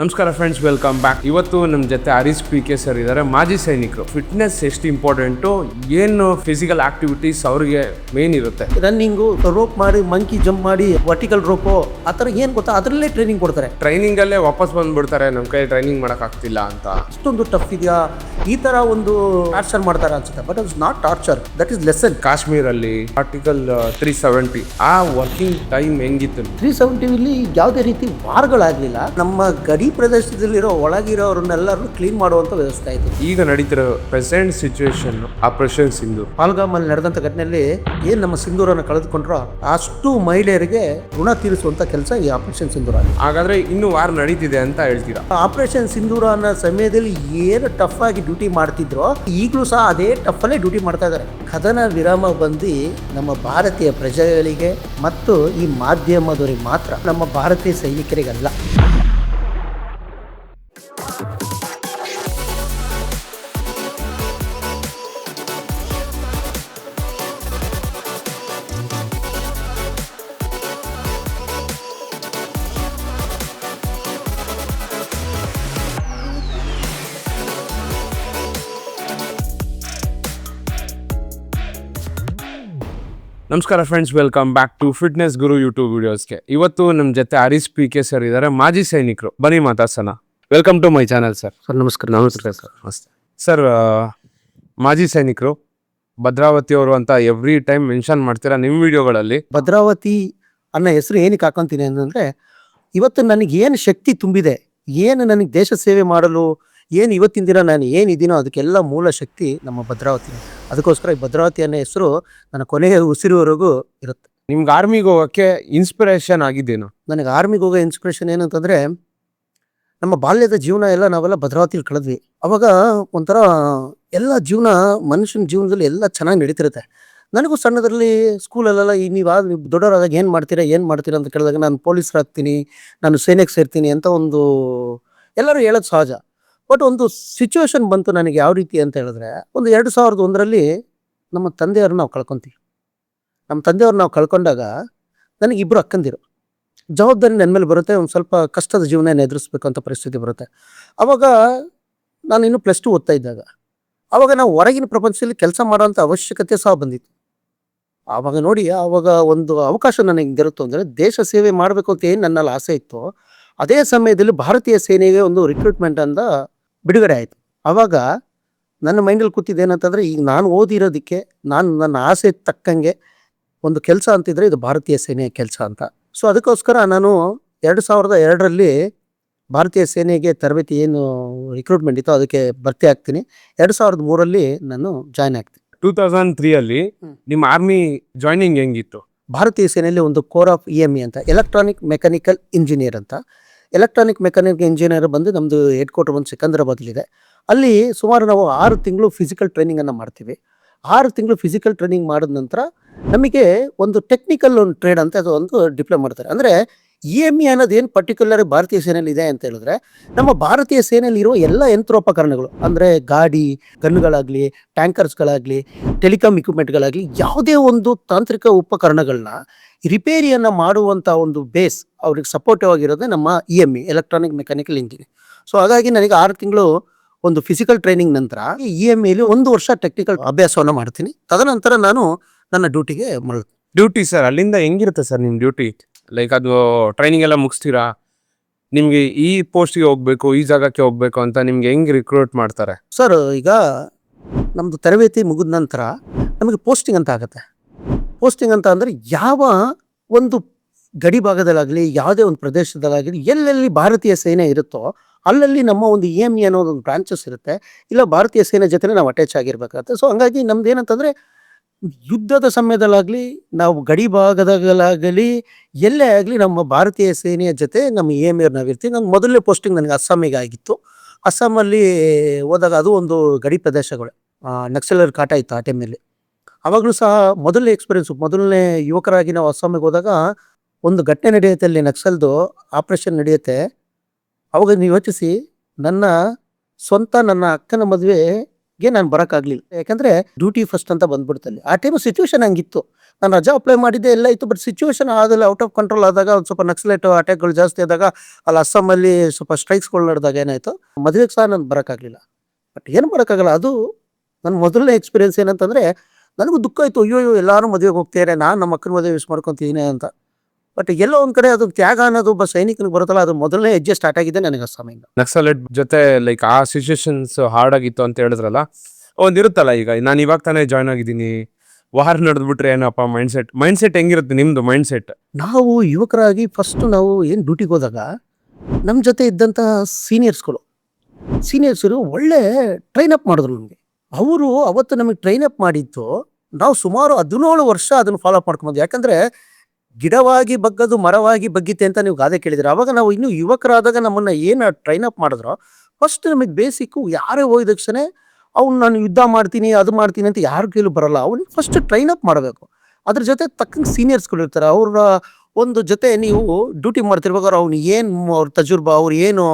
ನಮಸ್ಕಾರ friends welcome back ಇವತ್ತು ನಮ್ಮ ಜೊತೆ ಹರೀಶ್ ಪಿ ಕೆ ಸರ್ ಇದ್ದಾರೆ ಮಾಜಿ ಸೈನಿಕರು. ಫಿಟ್ನೆಸ್ ಎಷ್ಟು ಇಂಪಾರ್ಟೆಂಟು ಏನು ಫಿಸಿಕಲ್ ಆಕ್ಟಿವಿಟೀಸ್ ಅವ್ರಿಗೆ ಮೇನ್ ಇರುತ್ತೆ? ರನ್ನಿಂಗು ರೋಪ್ ಮಾಡಿ ಮಂಕಿ ಜಂಪ್ ಮಾಡಿ ವರ್ಟಿಕಲ್ ರೋಪು ಆ ಥರ ಏನು ಗೊತ್ತಾ? ಅದರಲ್ಲೇ ಟ್ರೈನಿಂಗ್ ಕೊಡ್ತಾರೆ. ಟ್ರೈನಿಂಗಲ್ಲೇ ವಾಪಸ್ ಬಂದ್ಬಿಡ್ತಾರೆ ನಮ್ಮ ಕೈ ಟ್ರೈನಿಂಗ್ ಮಾಡೋಕ್ಕಾಗ್ತಿಲ್ಲ ಅಂತ. ಅಷ್ಟೊಂದು ಟಫ್ ಇದೆಯಾ? ಈ ಥರ ಒಂದು ಟಾರ್ಚರ್ ಮಾಡ್ತಾರೆ ಅನ್ಸುತ್ತೆ. But it's not torture that is lesson ಕಾಶ್ಮೀರಲ್ಲಿ article three seventy ಆ ವರ್ಕಿಂಗ್ ಟೈಮ್ ಹೆಂಗಿತ್ತು? ತ್ರೀ ಸೆವೆಂಟಿಲಿ ಯಾವುದೇ ರೀತಿ ವಾರಗಳಾಗಲಿಲ್ಲ. ನಮ್ಮ ಗಡಿ ಪ್ರದೇಶದಲ್ಲಿರೋ ಒಳಗಿರೋರನ್ನೆಲ್ಲರೂ ಕ್ಲೀನ್ ಮಾಡುವಂಥ ವ್ಯವಸ್ಥೆ ಆಯಿತು. ಈಗ ನಡೀತಿರೋ ಪ್ರೆಸೆಂಟ್ ಸಿಚುವೇಶನ್ ಆಪರೇಷನ್ ಸಿಂಧು. ಪಾಲ್ಗಾಮಲ್ಲಿ ನಡೆದಂಥ ಘಟನೆಯಲ್ಲಿ ಏನು ನಮ್ಮ ಸಿಂಧೂರನ್ನು ಕಳೆದುಕೊಂಡ್ರೋ ಅಷ್ಟು ಮಹಿಳೆಯರಿಗೆ ಋಣ ತೀರಿಸುವಂಥ ಕೆಲಸ ಈ ಆಪರೇಷನ್ ಸಿಂಧೂರ ಹಾಗಾದ್ರೆ ಇನ್ನು ವಾರ ನಡೀತಿದೆ ಅಂತ ಹೇಳ್ತೀರಾ? ಆಪರೇಷನ್ ಸಿಂಧೂರ ಅನ್ನೋ ಸಮಯದಲ್ಲಿ ಏನು ಟಫ್ ಆಗಿ ಡ್ಯೂಟಿ ಮಾಡ್ತಿದ್ರೋ ಈಗಲೂ ಸಹ ಅದೇ ಟಫ್ ಅಲ್ಲೇ ಡ್ಯೂಟಿ ಮಾಡ್ತಾ ಇದ್ದಾರೆ ಕದನ ವಿರಾಮ ಬಂದು ನಮ್ಮ ಭಾರತೀಯ ಪ್ರಜೆಗಳಿಗೆ ಮತ್ತು ಈ ಮಾಧ್ಯಮದವರಿಗೆ ಮಾತ್ರ ನಮ್ಮ ಭಾರತೀಯ ಸೈನಿಕರಿಗಲ್ಲ. ನಮಸ್ಕಾರ friends welcome back to fitness Guru YouTube ವಿಡಿಯೋಸ್ಗೆ ಇವತ್ತು ನಮ್ಮ ಜೊತೆ ಹರೀಶ್ ಪಿ ಕೆ ಸರ್ ಇದ್ದಾರೆ ಮಾಜಿ ಸೈನಿಕರು. ಬನ್ನಿ ಮಾತಾಡ್ಸೋಣ. Welcome to my channel sir sir ನಮಸ್ಕಾರ ನಮಸ್ಕಾರ ಸರ್ ನಮಸ್ತೆ. ಸರ್ ಮಾಜಿ ಸೈನಿಕರು ಭದ್ರಾವತಿ ಅವರು ಅಂತ ಎವ್ರಿ ಟೈಮ್ ಮೆನ್ಷನ್ ಮಾಡ್ತೀರಾ ನಿಮ್ಮ ವಿಡಿಯೋಗಳಲ್ಲಿ ಭದ್ರಾವತಿ ಅನ್ನೋ ಹೆಸರು ಏನಕ್ಕೆ ಹಾಕೊಂತೀನಿ ಅಂತಂದರೆ ಇವತ್ತು ನನಗೆ ಏನು ಶಕ್ತಿ ತುಂಬಿದೆ ಏನು ನನಗೆ ದೇಶ ಸೇವೆ ಮಾಡಲು ಏನು ಇವತ್ತಿನ ದಿನ ನಾನು ಏನಿದ್ದೀನೋ ಅದಕ್ಕೆಲ್ಲ ಮೂಲ ಶಕ್ತಿ ನಮ್ಮ ಭದ್ರಾವತಿ. ಅದಕ್ಕೋಸ್ಕರ ಈ ಭದ್ರಾವತಿ ಅನ್ನೋ ಹೆಸರು ನನ್ನ ಕೊನೆಯ ಉಸಿರುವರೆಗೂ ಇರುತ್ತೆ. ನಿಮ್ಗೆ ಆರ್ಮಿಗೆ ಹೋಗೋಕ್ಕೆ ಇನ್ಸ್ಪಿರೇಷನ್ ಆಗಿದ್ದೇನು? ನನಗೆ ಆರ್ಮಿಗೆ ಹೋಗೋ ಇನ್ಸ್ಪಿರೇಷನ್ ಏನಂತಂದರೆ ನಮ್ಮ ಬಾಲ್ಯದ ಜೀವನ ಎಲ್ಲ ನಾವೆಲ್ಲ ಭದ್ರಾವತಿಲಿ ಕಳೆದ್ವಿ. ಅವಾಗ ಒಂಥರ ಎಲ್ಲ ಜೀವನ ಮನುಷ್ಯನ ಜೀವನದಲ್ಲಿ ಎಲ್ಲ ಚೆನ್ನಾಗಿ ನಡೀತಿರುತ್ತೆ. ನನಗೂ ಸಣ್ಣದರಲ್ಲಿ ಸ್ಕೂಲಲ್ಲೆಲ್ಲ ಈ ನೀವು ಆದ ನೀವು ದೊಡ್ಡವರಾದಾಗ ಏನು ಮಾಡ್ತೀರಾ ಏನು ಮಾಡ್ತೀರಾ ಅಂತ ಕೇಳಿದಾಗ ನಾನು ಪೊಲೀಸರಾಗ್ತೀನಿ ನಾನು ಸೇನೆಗೆ ಸೇರ್ತೀನಿ ಅಂತ ಒಂದು ಎಲ್ಲರೂ ಹೇಳೋದು ಸಹಜ. ಬಟ್ ಒಂದು ಸಿಚುವೇಶನ್ ಬಂತು ನನಗೆ ಯಾವ ರೀತಿ ಅಂತ ಹೇಳಿದ್ರೆ, ಒಂದು ಎರಡು ಸಾವಿರದ ಒಂದರಲ್ಲಿ ನಮ್ಮ ತಂದೆಯವ್ರು ನಾವು ಕಳ್ಕೊತೀವಿ. ನಮ್ಮ ತಂದೆಯವ್ರು ನಾವು ಕಳ್ಕೊಂಡಾಗ ನನಗೆ ಇಬ್ಬರು ಅಕ್ಕಂದಿರು. ಜವಾಬ್ದಾರಿ ನನ್ನ ಮೇಲೆ ಬರುತ್ತೆ, ಒಂದು ಸ್ವಲ್ಪ ಕಷ್ಟದ ಜೀವನ ಎದುರಿಸ್ಬೇಕು ಅಂತ ಪರಿಸ್ಥಿತಿ ಬರುತ್ತೆ. ಅವಾಗ ನಾನು ಇನ್ನೂ ಪ್ಲಸ್ ಟು ಓದ್ತಾ ಇದ್ದಾಗ ಆವಾಗ ನಾವು ಹೊರಗಿನ ಪ್ರಪಂಚದಲ್ಲಿ ಕೆಲಸ ಮಾಡೋಂಥ ಅವಶ್ಯಕತೆ ಸಹ ಬಂದಿತ್ತು. ಆವಾಗ ನೋಡಿ ಆವಾಗ ಒಂದು ಅವಕಾಶ ನನಗೆ ದೊರೆತು ಅಂದರೆ ದೇಶ ಸೇವೆ ಮಾಡಬೇಕು ಅಂತ ಏನು ನನ್ನಲ್ಲಿ ಆಸೆ ಇತ್ತು, ಅದೇ ಸಮಯದಲ್ಲಿ ಭಾರತೀಯ ಸೇನೆಗೆ ಒಂದು ರಿಕ್ರೂಟ್ಮೆಂಟ್ ಅಂತ ಬಿಡುಗಡೆ ಆಯಿತು. ಆವಾಗ ನನ್ನ ಮೈಂಡಲ್ಲಿ ಕೂತಿದ್ದು ಏನಂತಂದರೆ ಈಗ ನಾನು ಓದಿರೋದಕ್ಕೆ ನಾನು ನನ್ನ ಆಸೆ ತಕ್ಕಂಗೆ ಒಂದು ಕೆಲಸ ಅಂತಿದ್ರೆ ಇದು ಭಾರತೀಯ ಸೇನೆಯ ಕೆಲಸ ಅಂತ. ಸೊ ಅದಕ್ಕೋಸ್ಕರ ನಾನು ಎರಡು ಸಾವಿರದ ಎರಡರಲ್ಲಿ ಭಾರತೀಯ ಸೇನೆಗೆ ತರಬೇತಿ ಏನು ರಿಕ್ರೂಟ್ಮೆಂಟ್ ಇತ್ತು ಅದಕ್ಕೆ ಭರ್ತಿ ಆಗ್ತೀನಿ. ಎರಡು ಸಾವಿರದ ಮೂರಲ್ಲಿ ನಾನು ಜಾಯ್ನ್ ಆಗ್ತೀನಿ. ಟೂ ತೌಸಂಡ್ ತ್ರೀಯಲ್ಲಿ ನಿಮ್ಮ ಆರ್ಮಿ ಜಾಯ್ನಿಂಗ್ ಹೆಂಗಿತ್ತು? ಭಾರತೀಯ ಸೇನೆಯಲ್ಲಿ ಒಂದು corps of E M E ಅಂತ ಎಲೆಕ್ಟ್ರಾನಿಕ್ ಮೆಕ್ಯಾನಿಕಲ್ ಇಂಜಿನಿಯರ್ ಅಂತ. ಎಲೆಕ್ಟ್ರಾನಿಕ್ ಮೆಕ್ಯಾನಿಕ್ ಇಂಜಿನಿಯರ್ ಬಂದು ನಮ್ಮದು ಹೆಡ್ ಕ್ವಾರ್ಟರ್ ಬಂದು ಸಿಕಂದ್ರಾಬಾದ್ಲಿದೆ. ಅಲ್ಲಿ ಸುಮಾರು ನಾವು ಆರು ತಿಂಗಳು ಫಿಸಿಕಲ್ ಟ್ರೈನಿಂಗನ್ನು ಮಾಡ್ತೀವಿ. ಆರು ತಿಂಗಳು ಫಿಸಿಕಲ್ ಟ್ರೈನಿಂಗ್ ಮಾಡಿದ ನಂತರ ನಮಗೆ ಒಂದು ಟೆಕ್ನಿಕಲ್ ಒಂದು ಟ್ರೇಡ್ ಅಂತ ಅದು ಒಂದು ಡಿಪ್ಲೊಮಾ ಮಾಡ್ತಾರೆ. ಅಂದರೆ ಇ ಎಂ ಇ ಅನ್ನೋದು ಏನು ಪರ್ಟಿಕ್ಯುಲರ್ ಭಾರತೀಯ ಸೇನೆಯಲ್ಲಿ ಇದೆ ಅಂತ ಹೇಳಿದ್ರೆ, ನಮ್ಮ ಭಾರತೀಯ ಸೇನೆಯಲ್ಲಿ ಇರುವ ಎಲ್ಲ ಯಂತ್ರೋಪಕರಣಗಳು, ಅಂದರೆ ಗಾಡಿ, ಗನ್ಗಳಾಗಲಿ, ಟ್ಯಾಂಕರ್ಸ್ಗಳಾಗಲಿ ಟೆಲಿಕಾಮ್ ಇಕ್ವಿಪ್ಮೆಂಟ್ಗಳಾಗಲಿ ಯಾವುದೇ ಒಂದು ತಾಂತ್ರಿಕ ಉಪಕರಣಗಳನ್ನ ರಿಪೇರಿಯನ್ನು ಮಾಡುವಂಥ ಒಂದು ಬೇಸ್ ಅವ್ರಿಗೆ ಸಪೋರ್ಟಿವ್ ಆಗಿರೋದೇ ನಮ್ಮ E M E electronic mechanical engineer so ಹಾಗಾಗಿ ನನಗೆ ಆರು ತಿಂಗಳು ಒಂದು ಫಿಸಿಕಲ್ ಟ್ರೈನಿಂಗ್ ನಂತರ ಇ ಎಂ ಇಲಿ ಒಂದು ವರ್ಷ ಟೆಕ್ನಿಕಲ್ ಅಭ್ಯಾಸವನ್ನು ಮಾಡ್ತೀನಿ. ತದನಂತರ ನಾನು ನನ್ನ ಡ್ಯೂಟಿಗೆ ಮರಳು ಡ್ಯೂಟಿ ಸರ್ ಅಲ್ಲಿಂದ ಹೆಂಗಿರುತ್ತೆ ಸರ್ ನಿಮ್ಮ ಡ್ಯೂಟಿ ಲೈಕ್ ಅದು ಟ್ರೈನಿಂಗ್ ಎಲ್ಲ ಮುಗಿಸ್ತೀರಾ? ನಿಮಗೆ ಈ ಪೋಸ್ಟ್ಗೆ ಹೋಗ್ಬೇಕು, ಈ ಜಾಗಕ್ಕೆ ಹೋಗ್ಬೇಕು ಅಂತ ನಿಮ್ಗೆ ಹೆಂಗೆ ರಿಕ್ರೂಟ್ ಮಾಡ್ತಾರೆ? ಸರ್ ಈಗ ನಮ್ಮದು ತರಬೇತಿ ಮುಗಿದ ನಂತರ ನಮಗೆ ಪೋಸ್ಟಿಂಗ್ ಅಂತ ಆಗುತ್ತೆ. ಪೋಸ್ಟಿಂಗ್ ಅಂತ ಅಂದರೆ ಯಾವ ಒಂದು ಗಡಿ ಭಾಗದಲ್ಲಾಗಲಿ, ಯಾವುದೇ ಒಂದು ಪ್ರದೇಶದಲ್ಲಾಗಲಿ, ಎಲ್ಲೆಲ್ಲಿ ಭಾರತೀಯ ಸೇನೆ ಇರುತ್ತೋ ಅಲ್ಲಲ್ಲಿ ನಮ್ಮ ಒಂದು ಇ ಎಂ ಇ ಅನ್ನೋ ಒಂದು ಬ್ರಾಂಚಸ್ ಇರುತ್ತೆ. ಇಲ್ಲ ಭಾರತೀಯ ಸೇನೆ ಜೊತೆ ನಾವು ಅಟ್ಯಾಚ್ ಆಗಿರ್ಬೇಕಾಗತ್ತೆ. ಸೊ ಹಂಗಾಗಿ ನಮ್ದು ಏನಂತಂದರೆ ಯುದ್ಧದ ಸಮಯದಲ್ಲಾಗಲಿ, ನಾವು ಗಡಿ ಭಾಗದಲ್ಲಾಗಲಿ, ಎಲ್ಲೇ ಆಗಲಿ ನಮ್ಮ ಭಾರತೀಯ ಸೇನೆಯ ಜೊತೆ ನಮ್ಮ ಎ ಎಂ ನಾವು ಇರ್ತೀವಿ ನನ್ನ ಮೊದಲನೇ ಪೋಸ್ಟಿಂಗ್ ನನಗೆ ಅಸ್ಸಾಮಿಗೆ ಆಗಿತ್ತು. ಅಸ್ಸಾಮಲ್ಲಿ ಹೋದಾಗ ಅದು ಒಂದು ಗಡಿ ಪ್ರದೇಶಗಳು. ನಕ್ಸಲರ್ ಕಾಟ ಇತ್ತು ಆ ಟೈಮಲ್ಲಿ ಅವಾಗಲೂ ಸಹ ಮೊದಲನೇ ಎಕ್ಸ್ಪೀರಿಯನ್ಸು, ಮೊದಲನೇ ಯುವಕರಾಗಿ ನಾವು ಅಸ್ಸಾಮಿಗೆ ಹೋದಾಗ ಒಂದು ಘಟನೆ ನಡೆಯುತ್ತೆ ಅಲ್ಲಿ ನಕ್ಸಲ್ದು, ಆಪ್ರೇಷನ್ ನಡೆಯುತ್ತೆ. ಅವಾಗ ನೀವು ಯೋಚಿಸಿ, ನನ್ನ ಸ್ವಂತ ನನ್ನ ಅಕ್ಕನ ಮದುವೆ ಗೆ ನಾನು ಬರೋಕ್ಕಾಗಲಿಲ್ಲ ಯಾಕಂದರೆ ಡ್ಯೂಟಿ ಫಸ್ಟ್ ಅಂತ ಬಂದ್ಬಿಡ್ತಲ್ಲಿ ಆ ಟೈಮ್ ಸಿಚುವೇಶನ್ ಹಂಗಿತ್ತು. ನಾನು ರಜಾ ಅಪ್ಲೈ ಮಾಡಿದ್ದೆ, ಎಲ್ಲ ಇತ್ತು ಬಟ್ ಸಿಚುವೇಶನ್ ಆದಲ್ಲಿ ಔಟ್ ಆಫ್ ಕಂಟ್ರೋಲ್ ಆದಾಗ ಒಂದು ಸ್ವಲ್ಪ ನಕ್ಸಲೈಟ್ ಅಟ್ಯಾಕ್ಗಳು ಜಾಸ್ತಿ ಆದಾಗ ಅಲ್ಲಿ ಅಸ್ಸಾಮಲ್ಲಿ ಸ್ವಲ್ಪ ಸ್ಟ್ರೈಕ್ಸ್ಗಳು ನಡೆದಾಗ ಏನಾಯಿತು, ಮದುವೆಗೆ ಸಹ ನಾನು ಬರೋಕ್ಕಾಗಲಿಲ್ಲ ಬಟ್ ಏನು ಬರೋಕ್ಕಾಗಲ್ಲ ಅದು ನನ್ನ ಮೊದಲನೇ ಎಕ್ಸ್ಪೀರಿಯನ್ಸ್ ಏನಂತಂದರೆ, ನನಗೂ ದುಃಖ ಆಯಿತು ಅಯ್ಯೋ ಎಲ್ಲರೂ ಮದುವೆಗೆ ಹೋಗ್ತಾರೆ ನಾನು ನಮ್ಮ ಅಕ್ಕನ ಮದುವೆ ಯೂಸ್ ಮಾಡ್ಕೊತೀನಿ ಅಂತ. ಬಟ್ ಎಲ್ಲೋ ಒಂದ್ ಕಡೆ ಅದು ತ್ಯಾಗ ಅನ್ನೋದು ಒಬ್ಬ ಸೈನಿಕನಿಗೆ ಬರುತ್ತಲ್ಲ ಅದು ಮೊದಲನೇ ಹೆಜ್ಜೆ ಸ್ಟಾರ್ಟ್ ಆಗಿದೆ ನನಗೆ ಸಮಯ ನಕ್ಸಲೆಟ್ ಜೊತೆ ಲೈಕ್ ಆ ಸಿಚುಯೇಷನ್ಸ್ ಹಾರ್ಡ್ ಆಗಿತ್ತು ಅಂತ ಹೇಳಿದ್ರಲ್ಲ ಒಂದಿರುತ್ತಲ್ಲ ಈಗ ನಾನು ಇವಾಗ ತಾನೇ ಜಾಯ್ನ್ ಆಗಿದ್ದೀನಿ ವಾರ್ ನಡೆದ್ಬಿಟ್ರೆ ಏನಪ್ಪ ಮೈಂಡ್ ಸೆಟ್ ಮೈಂಡ್ ಸೆಟ್ ಹೆಂಗಿರುತ್ತೆ ನಿಮ್ದು ಮೈಂಡ್ ಸೆಟ್ ನಾವು ಯುವಕರಾಗಿ ಫಸ್ಟ್ ನಾವು ಏನು ಡ್ಯೂಟಿಗೆ ಹೋದಾಗ ನಮ್ಮ ಜೊತೆ ಇದ್ದಂತಹ ಸೀನಿಯರ್ಸ್ಗಳು ಸೀನಿಯರ್ಸರು ಒಳ್ಳೆ ಟ್ರೈನ್ ಅಪ್ ಮಾಡಿದ್ರು ನಮಗೆ. ಅವರು ಅವತ್ತು ನಮಗೆ ಟ್ರೈನ್ ಅಪ್ ಮಾಡಿದ್ದು ನಾವು ಸುಮಾರು ಹದಿನೇಳು ವರ್ಷ ಅದನ್ನು ಫಾಲೋ ಅಪ್ ಮಾಡ್ಕೊಂಬಂದು ಯಾಕಂದ್ರೆ ಗಿಡವಾಗಿ ಬಗ್ಗದು ಮರವಾಗಿ ಬಗ್ಗಿತೆ ಅಂತ ನೀವು ಗಾದೆ ಕೇಳಿದ್ರೆ ಅವಾಗ ನಾವು ಇನ್ನೂ ಯುವಕರಾದಾಗ ನಮ್ಮನ್ನ ಏನು ಟ್ರೈನ್ ಅಪ್ ಮಾಡಿದ್ರೋ ಫಸ್ಟ್ ನಮಗೆ ಬೇಸಿಕ್ಕು ಯಾರೇ ಹೋಗಿದ ತಕ್ಷಣ ಅವ್ನು ನಾನು ಯುದ್ಧ ಮಾಡ್ತೀನಿ, ಅದು ಮಾಡ್ತೀನಿ ಅಂತ ಯಾರು ಕೈಲೂ ಬರಲ್ಲ. ಅವ್ನಿಗೆ ಫಸ್ಟ್ ಟ್ರೈನ್ ಅಪ್ ಮಾಡಬೇಕು. ಅದ್ರ ಜೊತೆ ತಕ್ಕಂಗೆ ಸೀನಿಯರ್ಸ್ಗಳು ಇರ್ತಾರೆ. ಅವ್ರ ಒಂದು ಜೊತೆ ನೀವು ಡ್ಯೂಟಿ ಮಾಡ್ತಿರ್ಬೇಕಾದ್ರೆ ಅವ್ನು ಏನು ಅವ್ರ ತಜುರ್ಬ, ಅವ್ರು ಏನು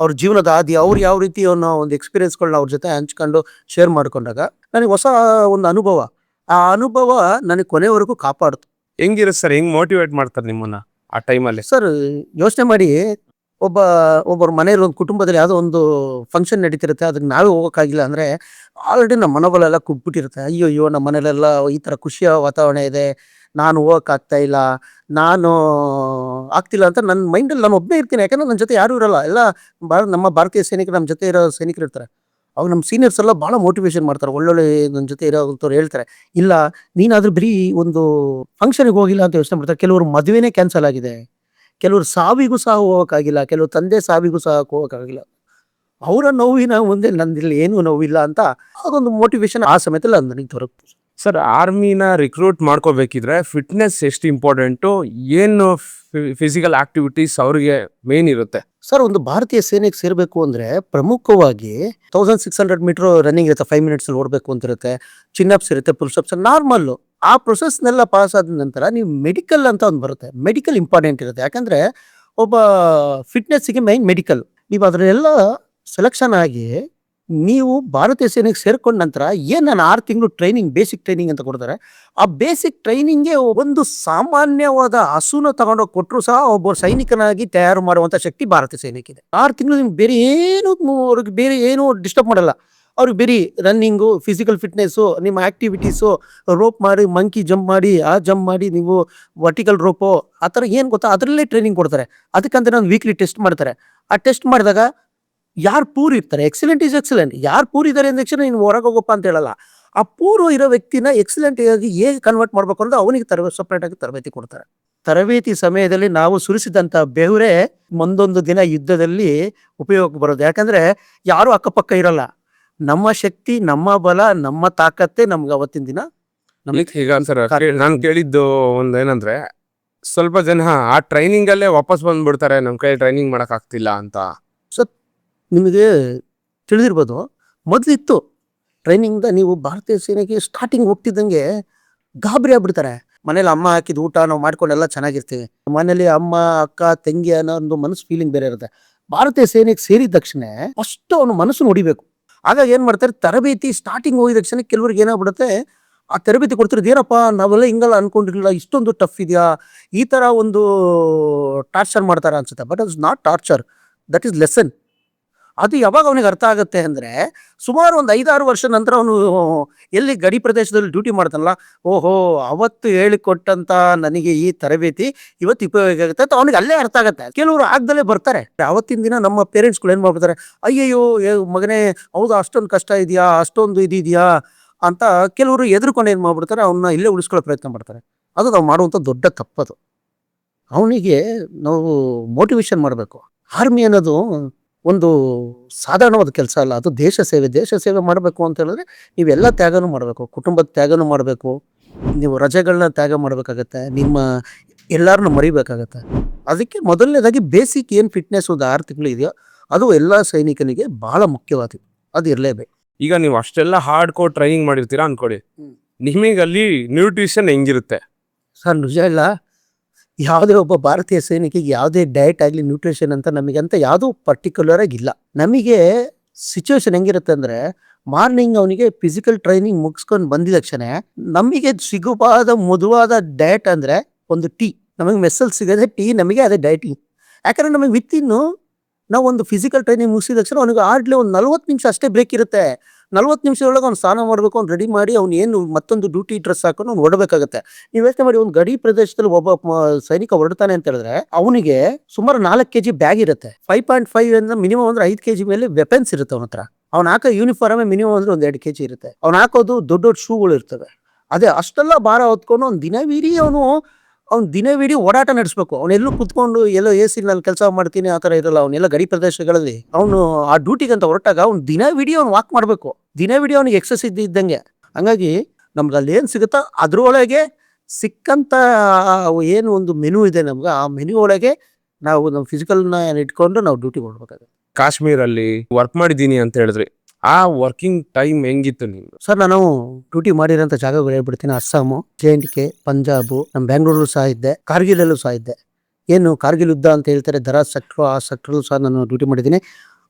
ಅವ್ರ ಜೀವನದ ಆದಿ, ಅವ್ರು ಯಾವ ರೀತಿ ಅವನ ಒಂದು ಎಕ್ಸ್ಪೀರಿಯನ್ಸ್ಗಳನ್ನ ಅವ್ರ ಜೊತೆ ಹಂಚ್ಕೊಂಡು ಶೇರ್ ಮಾಡ್ಕೊಂಡಾಗ, ನನಗೆ ಹೊಸ ಒಂದು ಅನುಭವ. ಆ ಅನುಭವ ನನಗೆ ಕೊನೆವರೆಗೂ ಕಾಪಾಡ್ತು. ಹೆಂಗಿರುತ್ತೆ ಸರ್? ಹೆಂಗ್ ಮೋಟಿವೇಟ್ ಮಾಡ್ತಾರೆ ನಿಮ್ಮನ್ನ ಆ ಟೈಮಲ್ಲಿ ಸರ್, ಯೋಚನೆ ಮಾಡಿ, ಒಬ್ಬ, ಒಬ್ಬರ ಮನೆಯಲ್ಲಿ ಒಂದು ಕುಟುಂಬದಲ್ಲಿ ಯಾವುದೋ ಒಂದು ಫಂಕ್ಷನ್ ನಡೀತಿರುತ್ತೆ, ಅದಕ್ಕೆ ನಾವೇ ಹೋಗೋಕ್ಕಾಗಿಲ್ಲ ಅಂದರೆ ಆಲ್ರೆಡಿ ನಮ್ಮ ಮನೋಬಲೆಲ್ಲ ಕುಗ್ಬಿಟ್ಟಿರುತ್ತೆ. ಅಯ್ಯೋ ಅಯ್ಯೋ, ನಮ್ಮ ಮನೇಲೆಲ್ಲ ಈ ಥರ ಖುಷಿಯ ವಾತಾವರಣ ಇದೆ, ನಾನು ಹೋಗೋಕ್ಕಾಗ್ತಾ ಇಲ್ಲ, ನಾನು ಆಗ್ತಿಲ್ಲ ಅಂತ ನನ್ನ ಮೈಂಡಲ್ಲಿ ನಾನು ಒಬ್ಬನೇ ಇರ್ತೀನಿ. ಯಾಕಂದ್ರೆ ನನ್ನ ಜೊತೆ ಯಾರೂ ಇರಲ್ಲ. ಎಲ್ಲ ಭಾರ ನಮ್ಮ ಭಾರತೀಯ ಸೈನಿಕರು ನಮ್ಮ ಜೊತೆ ಇರೋ ಸೈನಿಕರು ಇರ್ತಾರೆ. ಅವಾಗ ನಮ್ಮ ಸೀನಿಯರ್ಸ್ ಎಲ್ಲ ಭಾಳ ಮೋಟಿವೇಶನ್ ಮಾಡ್ತಾರೆ. ಒಳ್ಳೊಳ್ಳೆ ನನ್ನ ಜೊತೆ ಇರೋಂಥವ್ರು ಹೇಳ್ತಾರೆ, ಇಲ್ಲ, ನೀನಾದರೂ ಬರೀ ಒಂದು ಫಂಕ್ಷನ್ಗೆ ಹೋಗಿಲ್ಲ ಅಂತ ಯೋಚನೆ ಮಾಡ್ತಾರೆ. ಕೆಲವರು ಮದುವೆನೇ ಕ್ಯಾನ್ಸಲ್ ಆಗಿದೆ. ಕೆಲವರು ಸಾವಿಗೂ ಸಹ ಹೋಗೋಕ್ಕಾಗಿಲ್ಲ. ಕೆಲವರು ತಂದೆ ಸಾವಿಗೂ ಸಹ ಹೋಗೋಕ್ಕಾಗಿಲ್ಲ. ಅವರ ನೋವಿನ ಮುಂದೆ ನಂದಿಲ್ಲಿ ಏನೂ ನೋವಿಲ್ಲ ಅಂತ ಅದೊಂದು ಮೋಟಿವೇಶನ್ ಆ ಸಮಯದಲ್ಲಿ ಅದು ನನಗೆ ದೊರಕ್ತು. ಸರ್ ಆರ್ಮಿನ ರಿಕ್ರೂಟ್ ಮಾಡ್ಕೋಬೇಕಿದ್ರೆ ಫಿಟ್ನೆಸ್ ಎಷ್ಟು ಇಂಪಾರ್ಟೆಂಟು ಏನು ಫಿಸಿಕಲ್ ಆಕ್ಟಿವಿಟೀಸ್ ಅವ್ರಿಗೆ ಮೇನ್ ಇರುತ್ತೆ? ಸರ್, ಒಂದು ಭಾರತೀಯ ಸೇನೆಗೆ ಸೇರಬೇಕು ಅಂದರೆ ಪ್ರಮುಖವಾಗಿ thousand six hundred metre running ಇರುತ್ತೆ ಫೈವ್ ಮಿನಿಟ್ಸಲ್ಲಿ ಓಡಬೇಕು ಅಂತ ಇರುತ್ತೆ ಚಿನ್ನಪ್ಸ್ ಇರುತ್ತೆ ಪುಲ್ಸಪ್ಸ್ ನಾರ್ಮಲ್ಲು ಆ ಪ್ರೊಸೆಸ್ನೆಲ್ಲ ಪಾಸ್ ಆದ ನಂತರ ನೀವು ಮೆಡಿಕಲ್ ಅಂತ ಒಂದು ಬರುತ್ತೆ ಮೆಡಿಕಲ್ ಇಂಪಾರ್ಟೆಂಟ್ ಇರುತ್ತೆ. ಯಾಕಂದರೆ ಒಬ್ಬ ಫಿಟ್ನೆಸ್ಸಿಗೆ ಮೈನ್ ಮೆಡಿಕಲ್ ನೀವು ಅದರಲ್ಲೆಲ್ಲ ಸೆಲೆಕ್ಷನ್ ಆಗಿ ನೀವು ಭಾರತೀಯ ಸೇನೆಗೆ ಸೇರ್ಕೊಂಡ ನಂತರ ಏನು ನಾನು ಆರು ತಿಂಗಳು ಟ್ರೈನಿಂಗ್ ಬೇಸಿಕ್ ಟ್ರೈನಿಂಗ್ ಅಂತ ಕೊಡ್ತಾರೆ? ಆ ಬೇಸಿಕ್ ಟ್ರೈನಿಂಗ್ಗೆ ಒಂದು ಸಾಮಾನ್ಯವಾದ ಹಸುನ ತಗೊಂಡೋಗಿ ಕೊಟ್ಟರು ಸಹ ಒಬ್ಬ ಸೈನಿಕನಾಗಿ ತಯಾರು ಮಾಡುವಂಥ ಶಕ್ತಿ ಭಾರತೀಯ ಸೈನಿಕಿದೆ ಆರು ತಿಂಗಳು ನಿಮ್ಗೆ ಬೇರೆ ಏನು ಅವ್ರಿಗೆ ಬೇರೆ ಏನು ಡಿಸ್ಟರ್ಬ್ ಮಾಡಲ್ಲ. ಅವ್ರಿಗೆ ಬೇರೆ ರನ್ನಿಂಗು ಫಿಸಿಕಲ್ ಫಿಟ್ನೆಸ್ಸು ನಿಮ್ಮ ಆ್ಯಕ್ಟಿವಿಟೀಸು ರೋಪ್ ಮಾಡಿ ಮಂಕಿ ಜಂಪ್ ಮಾಡಿ, ಆ ಜಂಪ್ ಮಾಡಿ ನೀವು ವರ್ಟಿಕಲ್ ರೋಪು ಆ ಥರ ಏನು ಗೊತ್ತಾ? ಅದರಲ್ಲೇ ಟ್ರೈನಿಂಗ್ ಕೊಡ್ತಾರೆ. ಅದಕ್ಕಂತ ನಾನು ವೀಕ್ಲಿ ಟೆಸ್ಟ್ ಮಾಡ್ತಾರೆ. ಆ ಟೆಸ್ಟ್ ಮಾಡಿದಾಗ ಯಾರು ಪೂರ್ ಇರ್ತಾರೆ? ಎಕ್ಸಲೆಂಟ್ ಈಸ್ ಎಕ್ಸಲೆಂಟ್ ಯಾರು ಪೂರ್ ಇದ್ದಾರೆ ಅಂದ ತಕ್ಷಣ ನೀನು ಹೊರಗೆ ಹೋಗಪ್ಪ ಅಂತ ಹೇಳಲ್ಲ. ಆ ಪೂರ್ವ ಇರೋ ವ್ಯಕ್ತಿನ ಎಕ್ಸಲೆಂಟ್ ಆಗಿ ಹೇಗೆ ಕನ್ವರ್ಟ್ ಮಾಡ್ಬೇಕು ಅಂದ್ರೆ ಅವನಿಗೆ ತರ ಸಪ್ರೇಟ್ ಆಗಿ ತರಬೇತಿ ಕೊಡ್ತಾರೆ. ತರಬೇತಿ ಸಮಯದಲ್ಲಿ ನಾವು ಸುರಿಸಿದಂಥ ಬೆವರೇ ಒಂದೊಂದು ದಿನ ಯುದ್ಧದಲ್ಲಿ ಉಪಯೋಗಕ್ಕೆ ಬರೋದು. ಯಾಕಂದ್ರೆ ಯಾರು ಅಕ್ಕಪಕ್ಕ ಇರಲ್ಲ. ನಮ್ಮ ಶಕ್ತಿ ನಮ್ಮ ಬಲ ನಮ್ಮ ತಾಕತ್ತೆ ನಮ್ಗೆ ಅವತ್ತಿನ ದಿನ ನಮ್ಗೆ ಈಗ ಸರ್ ನಾನು ಕೇಳಿದ್ದು ಒಂದು ಏನಂದ್ರೆ ಸ್ವಲ್ಪ ಜನ ಆ ಟ್ರೈನಿಂಗ್ ಅಲ್ಲೇ ವಾಪಸ್ ಬಂದ್ಬಿಡ್ತಾರೆ. ನಮ್ ಕೈ ಟ್ರೈನಿಂಗ್ ಮಾಡಕ್ ಆಗ್ತಿಲ್ಲ ಅಂತ. ನಿಮಗೆ ತಿಳಿದಿರ್ಬೋದು. ಮೊದಲಿತ್ತು. ಟ್ರೈನಿಂಗ್ದ ನೀವು ಭಾರತೀಯ ಸೇನೆಗೆ ಸ್ಟಾರ್ಟಿಂಗ್ ಹೋಗ್ತಿದ್ದಂಗೆ ಗಾಬರಿ ಆಗ್ಬಿಡ್ತಾರೆ. ಮನೇಲಿ ಅಮ್ಮ ಹಾಕಿದ ಊಟ ನಾವು ಮಾಡ್ಕೊಂಡೆಲ್ಲ ಚೆನ್ನಾಗಿರ್ತೀವಿ. ಮನೇಲಿ ಅಮ್ಮ, ಅಕ್ಕ, ತಂಗಿ ಅನ್ನೋ ಒಂದು ಮನಸ್ಸು ಫೀಲಿಂಗ್ ಬೇರೆ ಇರುತ್ತೆ. ಭಾರತೀಯ ಸೇನೆಗೆ ಸೇರಿದ ತಕ್ಷಣ ಫಸ್ಟ್ ಅವನು ಮನಸ್ಸು ನೋಡಿಬೇಕು. ಹಾಗಾಗಿ ಏನು ಮಾಡ್ತಾರೆ? ತರಬೇತಿ ಸ್ಟಾರ್ಟಿಂಗ್ ಹೋಗಿದ ತಕ್ಷಣ ಕೆಲವ್ರಿಗೆ ಏನಾಗ್ಬಿಡುತ್ತೆ? ಆ ತರಬೇತಿ ಕೊಡ್ತಿರೋದು, ಏನಪ್ಪ, ನಾವೆಲ್ಲ ಹಿಂಗಲ್ಲ ಅನ್ಕೊಂಡಿರಲಿಲ್ಲ, ಇಷ್ಟೊಂದು ಟಫ್ ಇದೆಯಾ? ಈ ಥರ ಒಂದು ಟಾರ್ಚರ್ ಮಾಡ್ತಾರೆ ಅನ್ಸುತ್ತೆ. But is not torture that is lesson ಅದು ಯಾವಾಗ ಅವನಿಗೆ ಅರ್ಥ ಆಗುತ್ತೆ ಅಂದರೆ ಸುಮಾರು ಒಂದು ಐದಾರು ವರ್ಷ ನಂತರ ಅವನು ಎಲ್ಲಿ ಗಡಿ ಪ್ರದೇಶದಲ್ಲಿ ಡ್ಯೂಟಿ ಮಾಡ್ತಾನಲ್ಲ, ಓಹೋ, ಅವತ್ತು ಹೇಳಿಕೊಟ್ಟಂತ ನನಗೆ ಈ ತರಬೇತಿ ಇವತ್ತು ಉಪಯೋಗ ಆಗುತ್ತೆ ಅಂತ ಅವನಿಗೆ ಅಲ್ಲೇ ಅರ್ಥ ಆಗುತ್ತೆ. ಕೆಲವರು ಆಗ್ದಲೇ ಬರ್ತಾರೆ. ಅವತ್ತಿನ ದಿನ ನಮ್ಮ ಪೇರೆಂಟ್ಸ್ಗಳು ಏನು ಮಾಡ್ಬಿಡ್ತಾರೆ, ಅಯ್ಯಯ್ಯೋ ಮಗನೇ, ಹೌದು, ಅಷ್ಟೊಂದು ಕಷ್ಟ ಇದೆಯಾ, ಅಷ್ಟೊಂದು ಇದಿದೆಯಾ ಅಂತ ಕೆಲವರು ಎದುರುಕೊಂಡು ಏನು ಮಾಡ್ಬಿಡ್ತಾರೆ ಅವನ್ನ ಇಲ್ಲೇ ಉಳಿಸ್ಕೊಳ್ಳೋ ಪ್ರಯತ್ನ ಮಾಡ್ತಾರೆ. ಅದು ನಾವು ಮಾಡುವಂಥ ದೊಡ್ಡ ತಪ್ಪದು. ಅವನಿಗೆ ನಾವು ಮೋಟಿವೇಶನ್ ಮಾಡಬೇಕು. ಆರ್ಮಿ ಅನ್ನೋದು ಒಂದು ಸಾಧಾರಣವಾದ ಕೆಲಸ ಅಲ್ಲ. ಅದು ದೇಶ ಸೇವೆ ದೇಶ ಸೇವೆ ಮಾಡಬೇಕು ಅಂತ ಹೇಳಿದ್ರೆ ನೀವೆಲ್ಲ ತ್ಯಾಗನೂ ಮಾಡಬೇಕು. ಕುಟುಂಬದ ತ್ಯಾಗನೂ ಮಾಡಬೇಕು. ನೀವು ರಜೆಗಳನ್ನ ತ್ಯಾಗ ಮಾಡಬೇಕಾಗತ್ತೆ. ನಿಮ್ಮ ಎಲ್ಲರನ್ನ ಮರಿಬೇಕಾಗತ್ತೆ. ಅದಕ್ಕೆ ಮೊದಲನೇದಾಗಿ ಬೇಸಿಕ್ ಏನು ಫಿಟ್ನೆಸ್ ಒಂದು ಆರು ತಿಂಗಳು ಇದೆಯೋ ಅದು ಎಲ್ಲ ಸೈನಿಕನಿಗೆ ಬಹಳ ಮುಖ್ಯವಾದ ಅದು ಇರಲೇಬೇಕು. ಈಗ ನೀವು ಅಷ್ಟೆಲ್ಲ ಹಾರ್ಡ್ ಕೋರ್ ಟ್ರೈನಿಂಗ್ ಮಾಡಿರ್ತೀರಾ ಅನ್ಕೊಳ್ಳಿ. ನಿಮಗೆ ಅಲ್ಲಿ ನ್ಯೂಟ್ರಿಷನ್ ಹೆಂಗಿರುತ್ತೆ? ಸರ್ ನಿಜ ಇಲ್ಲ. ಯಾವುದೇ ಒಬ್ಬ ಭಾರತೀಯ ಸೈನಿಕಿಗೆ ಯಾವುದೇ ಡಯಟ್ ಆಗಲಿ ನ್ಯೂಟ್ರಿಷನ್ ಅಂತ ನಮಗೆ ಅಂತ ಯಾವುದೂ ಪರ್ಟಿಕ್ಯುಲರ್ ಆಗಿ ಇಲ್ಲ. ನಮಗೆ ಸಿಚುವೇಶನ್ ಹೆಂಗಿರುತ್ತೆ ಅಂದರೆ ಮಾರ್ನಿಂಗ್ ಅವನಿಗೆ ಫಿಸಿಕಲ್ ಟ್ರೈನಿಂಗ್ ಮುಗಿಸ್ಕೊಂಡು ಬಂದಿದ ತಕ್ಷಣ ನಮಗೆ ಸಿಗುವಾದ, ಮೃದುವಾದ ಡಯಟ್ ಅಂದರೆ ಒಂದು ಟೀ ನಮಗೆ ಮೆಸ್ಸಲ್ಲಿ ಸಿಗೋದೇ ಟೀ ನಮಗೆ ಅದೇ ಡಯಟಿಂಗ್ ಯಾಕಂದರೆ ನಮಗೆ ವಿತ್ತಿನ್ನು ನಾವು ಒಂದು ಫಿಸಿಕಲ್ ಟ್ರೈನಿಂಗ್ ಮುಗಿಸಿದ ತಕ್ಷಣ ಅವನಿಗೆ ಆಡ್ಲಿ ಒಂದು ನಲ್ವತ್ತು ನಿಮಿಷ ಅಷ್ಟೇ ಬ್ರೇಕ್ ಇರುತ್ತೆ. ನಲ್ವತ್ತು ನಿಮಿಷದೊಳಗೆ ಅವ್ನು ಸ್ನಾನ ಮಾಡಬೇಕು, ಅವ್ನು ರೆಡಿ ಮಾಡಿ, ಅವ್ನು ಏನು ಮತ್ತೊಂದು ಡ್ಯೂಟಿ ಡ್ರೆಸ್ ಹಾಕೊಂಡು ಅವ್ನು ಹೊರಡಬೇಕಾಗುತ್ತೆ ನೀವು ಯೋಚನೆ ಮಾಡಿ, ಒಂದು ಗಡಿ ಪ್ರದೇಶದಲ್ಲಿ ಒಬ್ಬ ಸೈನಿಕ ಹೊರಡ್ತಾನೆ ಅಂತ ಹೇಳಿದ್ರೆ, ಅವನಿಗೆ ಸುಮಾರು ನಾಲ್ಕು ಕೆ ಜಿ ಬ್ಯಾಗ್ ಇರುತ್ತೆ. ಫೈವ್ ಪಾಯಿಂಟ್ ಫೈವ್ ಅಂದ್ರೆ ಮಿನಿಮಮ್ ಅಂದ್ರೆ ಐದು ಕೆ ಜಿ ಮೇಲೆ ವೆಪನ್ಸ್ ಇರುತ್ತೆ ಅವನ ಹತ್ರ. ಅವ್ನು ಹಾಕೋ ಯೂನಿಫಾರ್ಮೇ ಮಿನಿಮಮ್ ಅಂದ್ರೆ ಒಂದು ಎರಡು ಕೆ ಜಿ ಇರುತ್ತೆ. ಅವ್ನು ಹಾಕೋದು ದೊಡ್ಡ ದೊಡ್ಡ ಶೂಗಳು ಇರ್ತವೆ. ಅದೇ ಅಷ್ಟೆಲ್ಲ ಭಾರ ಹೊತ್ಕೊಂಡು ಅವ್ನು ದಿನವಿಡೀ ಅವನು ಅವ್ನು ದಿನವಿಡೀ ಓಡಾಟ ನಡೆಸ್ಬೇಕು. ಅವನೆಲ್ಲೂ ಕುತ್ಕೊಂಡು ಎಲ್ಲೋ ಎ ಸಿ ಕೆಲಸ ಮಾಡ್ತೀನಿ, ಆ ಥರ ಇರಲ್ಲ. ಅವನ್ನೆಲ್ಲ ಗಡಿ ಪ್ರದೇಶಗಳಲ್ಲಿ ಅವನು ಆ ಡ್ಯೂಟಿಗೆ ಅಂತ ಹೊರಟಾಗ ಅವ್ನು ದಿನವಿಡೀ ಅವ್ನು ವಾಕ್ ಮಾಡಬೇಕು. ದಿನವಿಡೀ ಅವ್ನಿಗೆ ಎಕ್ಸಸ್ ಇದ್ದಿದ್ದಂಗೆ ಹಂಗಾಗಿ ನಮ್ಗೆ ಅಲ್ಲಿ ಏನು ಸಿಗುತ್ತೋ ಅದರೊಳಗೆ ಸಿಕ್ಕಂತ ಏನು ಒಂದು ಮೆನು ಇದೆ ನಮ್ಗೆ, ಆ ಮೆನು ಒಳಗೆ ನಾವು ನಮ್ಮ ಫಿಸಿಕಲ್ನ ಇಟ್ಕೊಂಡು ನಾವು ಡ್ಯೂಟಿ ಮಾಡ್ಬೇಕಾಗುತ್ತೆ. ಕಾಶ್ಮೀರಲ್ಲಿ ವರ್ಕ್ ಮಾಡಿದ್ದೀನಿ ಅಂತ ಹೇಳಿದ್ರಿ. ಆ ವರ್ಕಿಂಗ್ ಟೈಮ್ ಹೆಂಗಿತ್ತು ನಿಮ್ದು? ಸರ್, ನಾನು ಡ್ಯೂಟಿ ಮಾಡಿರೋಂಥ ಜಾಗಗಳು ಹೇಳ್ಬಿಡ್ತೀನಿ. Assam J N K Punjab ನಮ್ಮ ಬೆಂಗಳೂರು ಸಹ ಇದ್ದೆ. ಕಾರ್ಗಿಲಲ್ಲೂ ಸಹ ಇದ್ದೆ. ಏನು ಕಾರ್ಗಿಲ್ ಯುದ್ಧ ಅಂತ ಹೇಳ್ತಾರೆ, ದರ ಸೆಕ್ಟ್ರು ಆ ಸೆಕ್ಟ್ರಲ್ಲೂ ಸಹ ನಾನು ಡ್ಯೂಟಿ ಮಾಡಿದ್ದೀನಿ.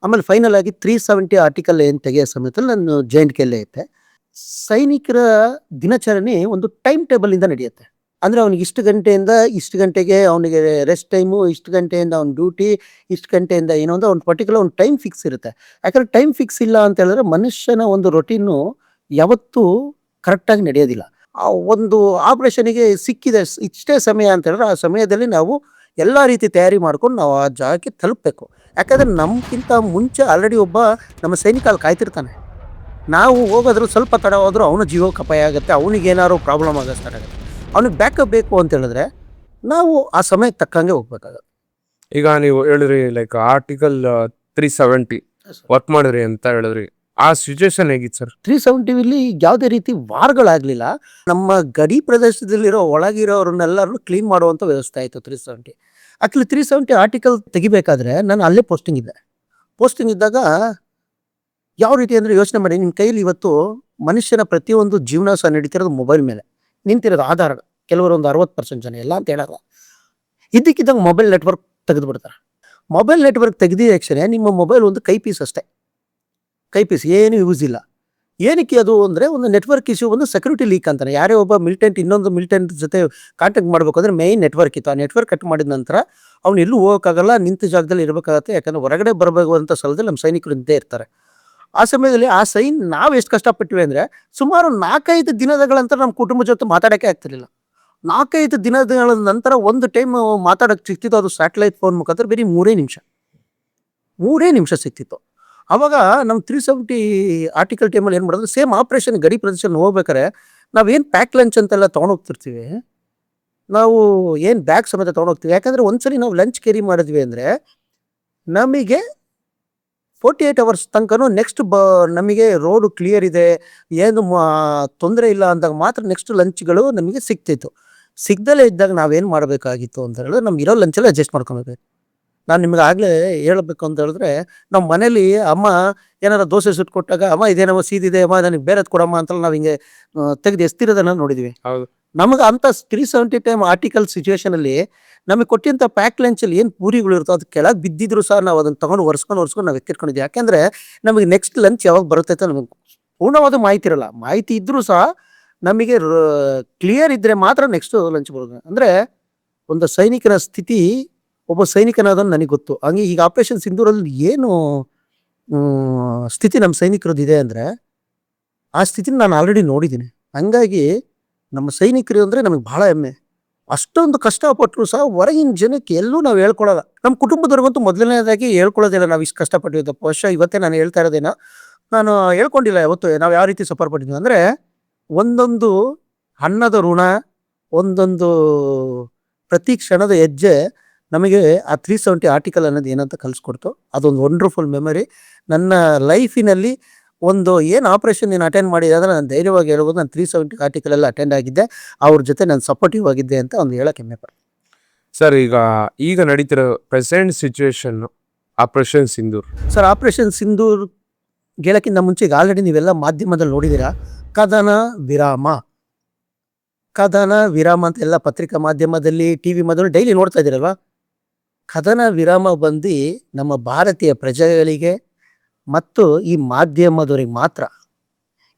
ಆಮೇಲೆ ಫೈನಲ್ ಆಗಿ ತ್ರೀ ಸೆವೆಂಟಿ ಆರ್ಟಿಕಲ್ ಏನು ತೆಗೆಯೋ ಸಮಯದಲ್ಲಿ ನಾನು ಜೆ ಎನ್ ಕೆಲ್ಲೇ ಇದ್ದೆ. ಸೈನಿಕರ ದಿನಚರಣೆ ಒಂದು ಟೈಮ್ ಟೇಬಲಿಂದ ನಡೆಯುತ್ತೆ. ಅಂದರೆ ಅವ್ನಿಗೆ ಇಷ್ಟು ಗಂಟೆಯಿಂದ ಇಷ್ಟು ಗಂಟೆಗೆ ಅವನಿಗೆ ರೆಸ್ಟ್ ಟೈಮು ಇಷ್ಟು ಗಂಟೆಯಿಂದ ಅವ್ನ ಡ್ಯೂಟಿ ಇಷ್ಟು ಗಂಟೆಯಿಂದ ಏನೋ ಒಂದು ಅವ್ನ ಪರ್ಟಿಕ್ಯುಲರ್ ಒಂದು ಟೈಮ್ ಫಿಕ್ಸ್ ಇರುತ್ತೆ. ಯಾಕಂದ್ರೆ ಟೈಮ್ ಫಿಕ್ಸ್ ಇಲ್ಲ ಅಂತ ಹೇಳಿದ್ರೆ ಮನುಷ್ಯನ ಒಂದು ರೊಟೀನು ಯಾವತ್ತೂ ಕರೆಕ್ಟಾಗಿ ನಡೆಯೋದಿಲ್ಲ. ಆ ಒಂದು ಆಪ್ರೇಷನಿಗೆ ಸಿಕ್ಕಿದೆ ಇಷ್ಟೇ ಸಮಯ ಅಂತ ಹೇಳಿದ್ರೆ ಆ ಸಮಯದಲ್ಲಿ ನಾವು ಎಲ್ಲ ರೀತಿ ತಯಾರಿ ಮಾಡ್ಕೊಂಡು ನಾವು ಆ ಜಾಗಕ್ಕೆ ತಲುಪಬೇಕು. ಯಾಕಂದರೆ ನಮ್ಗಿಂತ ಮುಂಚೆ ಆಲ್ರೆಡಿ ಒಬ್ಬ ನಮ್ಮ ಸೈನಿಕ ಕಾಯ್ತಿರ್ತಾನೆ. ನಾವು ಹೋಗೋದ್ರು ಸ್ವಲ್ಪ ತಡ ಹೋದ್ರು ಅವನ ಜೀವಕ್ಕೆ ಅಪಾಯ ಆಗುತ್ತೆ, ಅವನಿಗೇನಾದ್ರು ಪ್ರಾಬ್ಲಮ್ ಆಗೋ ಸ್ಟಾರ್ಟ್ ಆಗುತ್ತೆ. ಅವನಿಗೆ ಬ್ಯಾಕಪ್ ಬೇಕು ಅಂತ ಹೇಳಿದ್ರೆ ನಾವು ಆ ಸಮಯಕ್ಕೆ ತಕ್ಕಂಗೆ ಹೋಗ್ಬೇಕಾಗತ್ತೆ. ಈಗ ನೀವು ಹೇಳಿದ್ರಿ like article three seventy work ಮಾಡಿದ್ರಿ ಅಂತ ಹೇಳಿದ್ರಿ. ಆ ಸಿಚುಯೇಷನ್ ಹೇಗಿತ್ತು ಸರ್ ತ್ರೀ ಸೆವೆಂಟಿಲಿ ಯಾವುದೇ ರೀತಿ ವಾರ್ಗಳಾಗಲಿಲ್ಲ. ನಮ್ಮ ಗಡಿ ಪ್ರದೇಶದಲ್ಲಿರೋ ಒಳಗಿರೋರನ್ನೆಲ್ಲರೂ ಕ್ಲೀನ್ ಮಾಡುವಂಥ ವ್ಯವಸ್ಥೆ ಆಯಿತು three seventy actually three seventy article ತೆಗಿಬೇಕಾದ್ರೆ ನಾನು ಅಲ್ಲೇ ಪೋಸ್ಟಿಂಗ್ ಇದ್ದೆ. ಪೋಸ್ಟಿಂಗ್ ಇದ್ದಾಗ ಯಾವ ರೀತಿ ಅಂದರೆ ಯೋಚನೆ ಮಾಡಿ ನಿಮ್ಮ ಕೈಯಲ್ಲಿ ಇವತ್ತು ಮನುಷ್ಯನ ಪ್ರತಿಯೊಂದು ಜೀವನ ಸಹ ನಡೀತಿರೋದು ಮೊಬೈಲ್ ಮೇಲೆ. ನಿಂತಿರೋದು ಆಧಾರ ಕೆಲವರು ಒಂದು ಅರವತ್ತು ಪರ್ಸೆಂಟ್ ಜನ ಎಲ್ಲ ಅಂತ ಹೇಳಲ್ಲ. ಇದ್ದಕ್ಕಿದ್ದಂಗೆ ಮೊಬೈಲ್ ನೆಟ್ವರ್ಕ್ ತೆಗೆದುಬಿಡ್ತಾರೆ. ಮೊಬೈಲ್ ನೆಟ್ವರ್ಕ್ ತೆಗೆದಿದ ತಕ್ಷಣ ನಿಮ್ಮ ಮೊಬೈಲ್ ಒಂದು ಕೈ ಪೀಸ್ ಅಷ್ಟೇ. ಕೈ ಪೀಸ್ ಏನು ಯೂಸ್ ಇಲ್ಲ. ಏನಕ್ಕೆ ಅದು ಅಂದರೆ ಒಂದು ನೆಟ್ವರ್ಕ್ ಇಶ್ಯೂ ಒಂದು ಸೆಕ್ಯೂರಿಟಿ ಲೀಕ್ ಅಂತಾನೆ. ಯಾರೇ ಒಬ್ಬ ಮಿಲಿಟೆಂಟ್ ಇನ್ನೊಂದು ಮಿಲಿಟೆಂಟ್ ಜೊತೆ ಕಾಂಟ್ಯಾಕ್ಟ್ ಮಾಡಬೇಕಂದ್ರೆ ಮೈನ್ ನೆಟ್ವರ್ಕ್ ಇತ್ತು. ಆ ನೆಟ್ವರ್ಕ್ ಕಟ್ ಮಾಡಿದ ನಂತರ ಅವ್ನು ಎಲ್ಲೂ ಹೋಗೋಕ್ಕಾಗಲ್ಲ, ನಿಂತ ಜಾಗದಲ್ಲಿ ಇರಬೇಕಾಗತ್ತೆ. ಯಾಕಂದರೆ ಹೊರಗಡೆ ಬರಬೇಕು ಅಂತ ಸ್ಥಳದಲ್ಲಿ ನಮ್ಮ ಸೈನಿಕರು ನಿಂತೇ ಇರ್ತಾರೆ. ಆ ಸಮಯದಲ್ಲಿ ಆ ಸೈನ್ ನಾವು ಎಷ್ಟು ಕಷ್ಟಪಟ್ಟಿವಿ ಅಂದರೆ ಸುಮಾರು ನಾಲ್ಕೈದು ದಿನಗಳ ನಂತರ ನಮ್ಮ ಕುಟುಂಬ ಜೊತೆ ಮಾತಾಡೋಕ್ಕೆ ಆಗ್ತಿರಲಿಲ್ಲ. ನಾಲ್ಕೈದು ದಿನಗಳ ನಂತರ ಒಂದು ಟೈಮ್ ಮಾತಾಡೋಕ್ಕೆ ಸಿಕ್ತಿತ್ತು ಅದು ಸ್ಯಾಟಲೈಟ್ ಫೋನ್ ಮುಖಾಂತರ ಬರೀ ಮೂರೇ ನಿಮಿಷ. ಮೂರೇ ನಿಮಿಷ ಸಿಕ್ತಿತ್ತು. ಅವಾಗ ನಮ್ಮ ತ್ರೀ ಸೆವೆಂಟಿ ಆರ್ಟಿಕಲ್ ಟೈಮಲ್ಲಿ ಏನು ಮಾಡೋದು ಸೇಮ್ ಆಪ್ರೇಷನ್ ಗಡಿ ಪ್ರದೇಶದಲ್ಲಿ ಹೋಗ್ಬೇಕಾರೆ ನಾವೇನು ಪ್ಯಾಕ್ ಲಂಚ್ ಅಂತೆಲ್ಲ ತೊಗೊಂಡೋಗ್ತಿರ್ತೀವಿ ನಾವು ಏನು ಬ್ಯಾಗ್ ಸಮೇತ ತೊಗೊಂಡೋಗ್ತೀವಿ ಯಾಕಂದರೆ ಒಂದ್ಸಲಿ ನಾವು ಲಂಚ್ ಕ್ಯಾರಿ ಮಾಡಿದ್ವಿ ಅಂದರೆ ನಮಗೆ ಫೋರ್ಟಿ ಏಟ್ ಅವರ್ಸ್ ತನಕನೂ ನೆಕ್ಸ್ಟ್ ಬ, ನಮಗೆ ರೋಡು ಕ್ಲಿಯರ್ ಇದೆ. ಏನು ತೊಂದರೆ ಇಲ್ಲ ಅಂದಾಗ ಮಾತ್ರ ನೆಕ್ಸ್ಟ್ ಲಂಚ್ಗಳು ನಮಗೆ ಸಿಗ್ತಿತ್ತು. ಸಿಗ್ದಲೇ ಇದ್ದಾಗ ನಾವೇನು ಮಾಡಬೇಕಾಗಿತ್ತು ಅಂತ ಹೇಳಿದ್ರೆ ನಮ್ಗೆ ಇರೋ ಲಂಚಲ್ಲಿ ಅಡ್ಜಸ್ಟ್ ಮಾಡ್ಕೊಬೇಕು. ನಾನು ನಿಮ್ಗೆ ಆಗಲೇ ಹೇಳಬೇಕು ಅಂತ ಹೇಳಿದ್ರೆ ನಮ್ಮ ಮನೇಲಿ ಅಮ್ಮ ಏನಾರ ದೋಸೆ ಸುಟ್ಟು ಕೊಟ್ಟಾಗ, ಅಮ್ಮ ಇದೇನಮ್ಮ ಸೀದಿದೆ, ಅಮ್ಮ, ನನಗೆ ಬೇರೆದು ಕೊಡಮ್ಮ ಅಂತ ನಾವು ಹಿಂಗೆ ತೆಗೆದು ಎಸ್ತಿರೋದನ್ನ ನೋಡಿದ್ವಿ. ಹೌದು. ನಮಗೆ ಅಂತ ತ್ರೀ ಸೆವೆಂಟಿ ಟೈಮ್ ಆರ್ಟಿಕಲ್ ಸಿಚುವೇಶನಲ್ಲಿ ನಮಗೆ ಕೊಟ್ಟಿಂತ ಪ್ಯಾಕ್ ಲಂಚಲ್ಲಿ ಏನು ಪೂರಿಗಳು ಇರುತ್ತೋ ಅದು ಕೆಳಗೆ ಬಿದ್ದಿದ್ರು ಸಹ ನಾವು ಅದನ್ನು ತಗೊಂಡು ಒರೆಸ್ಕೊಂಡು ಒರೆಸ್ಕೊಂಡು ನಾವು ಎತ್ತಿಟ್ಕೊಂಡಿದ್ವಿ. ಯಾಕೆಂದ್ರೆ ನಮಗೆ ನೆಕ್ಸ್ಟ್ ಲಂಚ್ ಯಾವಾಗ ಬರುತ್ತೆ ಅಂತ ನಮಗೆ ಪೂರ್ಣವಾದ ಮಾಹಿತಿ ಇರಲ್ಲ. ಮಾಹಿತಿ ಇದ್ದರೂ ಸಹ ನಮಗೆ ಕ್ಲಿಯರ್ ಇದ್ದರೆ ಮಾತ್ರ ನೆಕ್ಸ್ಟ್ ಲಂಚ್ ಬರೋದು. ಅಂದರೆ ಒಂದು ಸೈನಿಕನ ಸ್ಥಿತಿ, ಒಬ್ಬ ಸೈನಿಕನಾದನ್ನು ನನಗೆ ಗೊತ್ತು. ಹಂಗೆ ಈಗ ಆಪರೇಷನ್ ಸಿಂಧೂರಲ್ಲಿ ಏನು ಸ್ಥಿತಿ ನಮ್ಮ ಸೈನಿಕರದ್ದು ಇದೆ ಅಂದರೆ ಆ ಸ್ಥಿತಿನ ನಾನು ಆಲ್ರೆಡಿ ನೋಡಿದ್ದೀನಿ ಹಂಗಾಗಿ ನಮ್ಮ ಸೈನಿಕರು ಅಂದರೆ ನಮಗೆ ಭಾಳ ಹೆಮ್ಮೆ. ಅಷ್ಟೊಂದು ಕಷ್ಟಪಟ್ಟರು ಸಹ ಹೊರಗಿನ ಜನಕ್ಕೆ ಎಲ್ಲೂ ನಾವು ಹೇಳ್ಕೊಳ್ಳೋಲ್ಲ ನಮ್ಮ ಕುಟುಂಬದವ್ರಿಗಂತೂ ಮೊದಲನೇದಾಗಿ ಹೇಳ್ಕೊಳ್ಳೋದಿಲ್ಲ ನಾವು ಇಷ್ಟು ಕಷ್ಟಪಟ್ಟಿದ್ದು ವರ್ಷ ಇವತ್ತೇ ನಾನು ಹೇಳ್ತಾ ಇರೋದೇನ. ನಾನು ಹೇಳ್ಕೊಂಡಿಲ್ಲ ಯಾವತ್ತು, ನಾವು ಯಾವ ರೀತಿ ಸಫರ್ ಪಟ್ಟಿದ್ವಿ ಅಂದರೆ ಒಂದೊಂದು ಅನ್ನದ ಋಣ, ಒಂದೊಂದು ಪ್ರತಿ ಕ್ಷಣದ ಹೆಜ್ಜೆ ನಮಗೆ ಆ ತ್ರೀ ಸೆವೆಂಟಿ ಆರ್ಟಿಕಲ್ ಅನ್ನೋದು ಏನಂತ ಕಲಿಸ್ಕೊಡ್ತು. ಅದೊಂದು ವಂಡರ್ಫುಲ್ ಮೆಮೊರಿ ನನ್ನ ಲೈಫಿನಲ್ಲಿ ಒಂದು ಏನು ಆಪರೇಷನ್ ನೀನು ಅಟೆಂಡ್ ಮಾಡಿದೆ ಅಂದರೆ ನಾನು ಧೈರ್ಯವಾಗಿ ಹೇಳ್ಬೋದು ನಾನು ತ್ರೀ ಸೆವೆಂಟಿ ಆರ್ಟಿಕಲ್ ಎಲ್ಲ ಅಟೆಂಡ್ ಆಗಿದ್ದೆ. ಅವ್ರ ಜೊತೆ ನಾನು ಸಪೋರ್ಟಿವ್ ಆಗಿದ್ದೆ ಅಂತ ಒಂದು ಹೇಳಕ್ಕೆ ಹೆಮ್ಮೆ ಪಡ್ತೀನಿ. ಸರ್ ಈಗ ಈಗ ನಡೀತಿರೋ present situation operation Sindoor sir operation Sindoor ಗೆಳಕ್ಕಿಂತ ಮುಂಚೆ ಈಗ ಆಲ್ರೆಡಿ ನೀವೆಲ್ಲ ಮಾಧ್ಯಮದಲ್ಲಿ ನೋಡಿದ್ದೀರಾ? ಕದನ ವಿರಾಮ. ಕದನ ವಿರಾಮ ಅಂತ ಎಲ್ಲ ಪತ್ರಿಕಾ ಮಾಧ್ಯಮದಲ್ಲಿ ಟಿ ವಿ ಮಾಧ್ಯಮ ಡೈಲಿ ನೋಡ್ತಾ ಇದ್ದೀರಲ್ವಾ? ಕದನ ವಿರಾಮ ಬಂದು ನಮ್ಮ ಭಾರತೀಯ ಪ್ರಜೆಗಳಿಗೆ ಮತ್ತು ಈ ಮಾಧ್ಯಮದವರಿಗೆ ಮಾತ್ರ.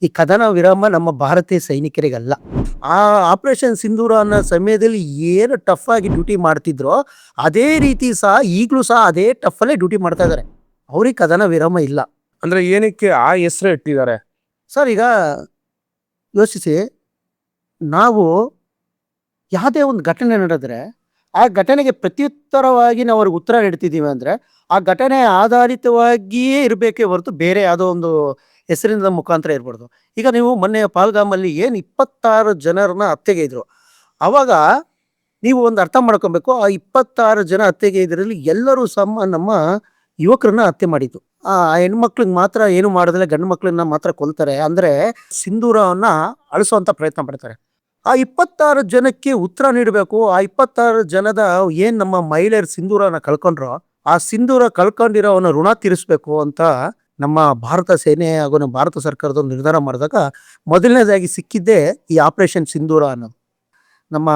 ಈ ಕದನ ವಿರಾಮ ನಮ್ಮ ಭಾರತೀಯ ಸೈನಿಕರಿಗಲ್ಲ. ಆ ಆಪರೇಷನ್ ಸಿಂಧೂರ ಅನ್ನೋ ಸಮಯದಲ್ಲಿ ಏನು ಟಫ್ ಆಗಿ ಡ್ಯೂಟಿ ಮಾಡ್ತಿದ್ರೋ ಅದೇ ರೀತಿ ಸಹ ಈಗಲೂ ಸಹ ಅದೇ ಟಫ್ ಅಲ್ಲೇ ಡ್ಯೂಟಿ ಮಾಡ್ತಾ ಇದ್ದಾರೆ. ಅವ್ರಿಗೆ ಕದನ ವಿರಾಮ ಇಲ್ಲ. ಅಂದ್ರೆ ಏನಕ್ಕೆ ಆ ಹೆಸರು ಇಟ್ಟಿದ್ದಾರೆ? ಸರ್ ಈಗ ಯೋಚಿಸಿ. ನಾವು ಯಾವುದೇ ಒಂದು ಘಟನೆ ನಡೆದ್ರೆ ಆ ಘಟನೆಗೆ ಪ್ರತ್ಯುತ್ತರವಾಗಿ ನಾವು ಅವ್ರಿಗೆ ಉತ್ತರ ನೀಡ್ತಿದ್ದೀವಿ ಅಂದರೆ ಆ ಘಟನೆ ಆಧಾರಿತವಾಗಿಯೇ ಇರಬೇಕೇ ಹೊರತು ಬೇರೆ ಯಾವುದೋ ಒಂದು ಹೆಸರಿನ ಮುಖಾಂತರ ಇರಬಾರ್ದು. ಈಗ ನೀವು ಮೊನ್ನೆ ಪಾಲ್ಗಾಮಲ್ಲಿ ಏನು ಇಪ್ಪತ್ತಾರು ಜನರನ್ನ ಹತ್ಯೆಗೆ ಇದ್ರು. ಅವಾಗ ನೀವು ಒಂದು ಅರ್ಥ ಮಾಡ್ಕೊಬೇಕು, ಆ ಇಪ್ಪತ್ತಾರು ಜನ ಹತ್ಯೆಗೆ ಇದರಲ್ಲಿ ಎಲ್ಲರೂ ಸಮ ನಮ್ಮ ಯುವಕರನ್ನ ಹತ್ಯೆ ಮಾಡಿದ್ದು. ಆ ಹೆಣ್ಮಕ್ಳಿಗೆ ಮಾತ್ರ ಏನು ಮಾಡಿದ್ರೆ ಗಂಡು ಮಕ್ಕಳನ್ನ ಮಾತ್ರ ಕೊಲ್ತಾರೆ. ಅಂದ್ರೆ ಸಿಂಧೂರವನ್ನ ಅಳಿಸುವಂತ ಪ್ರಯತ್ನ ಪಡ್ತಾರೆ. ಆ ಇಪ್ಪತ್ತಾರು ಜನಕ್ಕೆ ಉತ್ತರ ನೀಡಬೇಕು. ಆ ಇಪ್ಪತ್ತಾರು ಜನದ ಏನು ನಮ್ಮ ಮಹಿಳೆಯರು ಸಿಂಧೂರನ ಕಳ್ಕೊಂಡ್ರೋ, ಆ ಸಿಂಧೂರ ಕಳ್ಕೊಂಡಿರೋ ಅವನ ಋಣ ತೀರಿಸಬೇಕು ಅಂತ ನಮ್ಮ ಭಾರತ ಸೇನೆ ಹಾಗೂ ನಮ್ಮ ಭಾರತ ಸರ್ಕಾರದ ನಿರ್ಧಾರ ಮಾಡಿದಾಗ ಮೊದಲನೇದಾಗಿ ಸಿಕ್ಕಿದ್ದೇ ಈ ಆಪರೇಷನ್ ಸಿಂಧೂರ ಅನ್ನೋದು. ನಮ್ಮ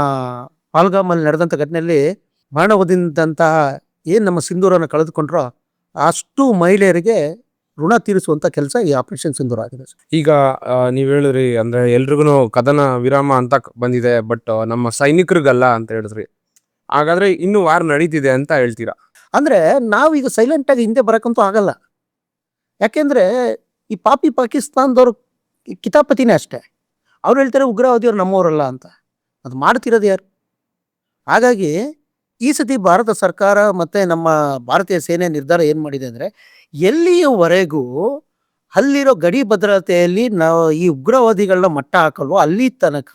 ಪಾಲ್ಗಾಮಲ್ಲಿ ನಡೆದಂಥ ಘಟನೆಯಲ್ಲಿ ಮರಣ ಹೊಂದಿದ್ದಂತಹ ಏನು ನಮ್ಮ ಸಿಂಧೂರನ್ನು ಕಳೆದುಕೊಂಡ್ರೋ ಅಷ್ಟು ಮಹಿಳೆಯರಿಗೆ ಋಣ ತೀರಿಸುವಂತ ಕೆಲಸ ಈ ಆಪರೇಷನ್ ಸಿಂಧೂರ್ ಆಗಿದೆ ಸರ್. ಈಗ ನೀವು ನೀವ್ ಹೇಳಿದ್ರಿ ಅಂದ್ರೆ ಎಲ್ರಿಗೂ ಕದನ ವಿರಾಮ ಅಂತ ಬಂದಿದೆ ಬಟ್ ನಮ್ಮ ಸೈನಿಕರಿಗಲ್ಲ ಅಂತ ಹೇಳಿದ್ರಿ. ಹಾಗಾದ್ರೆ ಇನ್ನು ವಾರ ನಡೀತಿದೆ ಅಂತ ಹೇಳ್ತೀರಾ? ಅಂದ್ರೆ ನಾವು ಈಗ ಸೈಲೆಂಟ್ ಆಗಿ ಹಿಂದೆ ಬರಕಂತೂ ಆಗಲ್ಲ. ಯಾಕೆಂದ್ರೆ ಈ ಪಾಪಿ ಪಾಕಿಸ್ತಾನದವ್ರು ಕಿತಾಪತಿನೇ ಅಷ್ಟೇ. ಅವ್ರು ಹೇಳ್ತಾರೆ ಉಗ್ರವಾದಿಯವ್ರು ನಮ್ಮವರಲ್ಲ ಅಂತ. ಅದು ಮಾಡ್ತಿರೋದು ಯಾರು? ಹಾಗಾಗಿ ಈ ಸತಿ ಭಾರತ ಸರ್ಕಾರ ಮತ್ತೆ ನಮ್ಮ ಭಾರತೀಯ ಸೇನೆ ನಿರ್ಧಾರ ಏನು ಮಾಡಿದೆ ಅಂದರೆ, ಎಲ್ಲಿಯವರೆಗೂ ಅಲ್ಲಿರೋ ಗಡಿ ಭದ್ರತೆಯಲ್ಲಿ ನಾವು ಈ ಉಗ್ರವಾದಿಗಳನ್ನ ಮಟ್ಟ ಹಾಕಲ್ವೋ ಅಲ್ಲಿ ತನಕ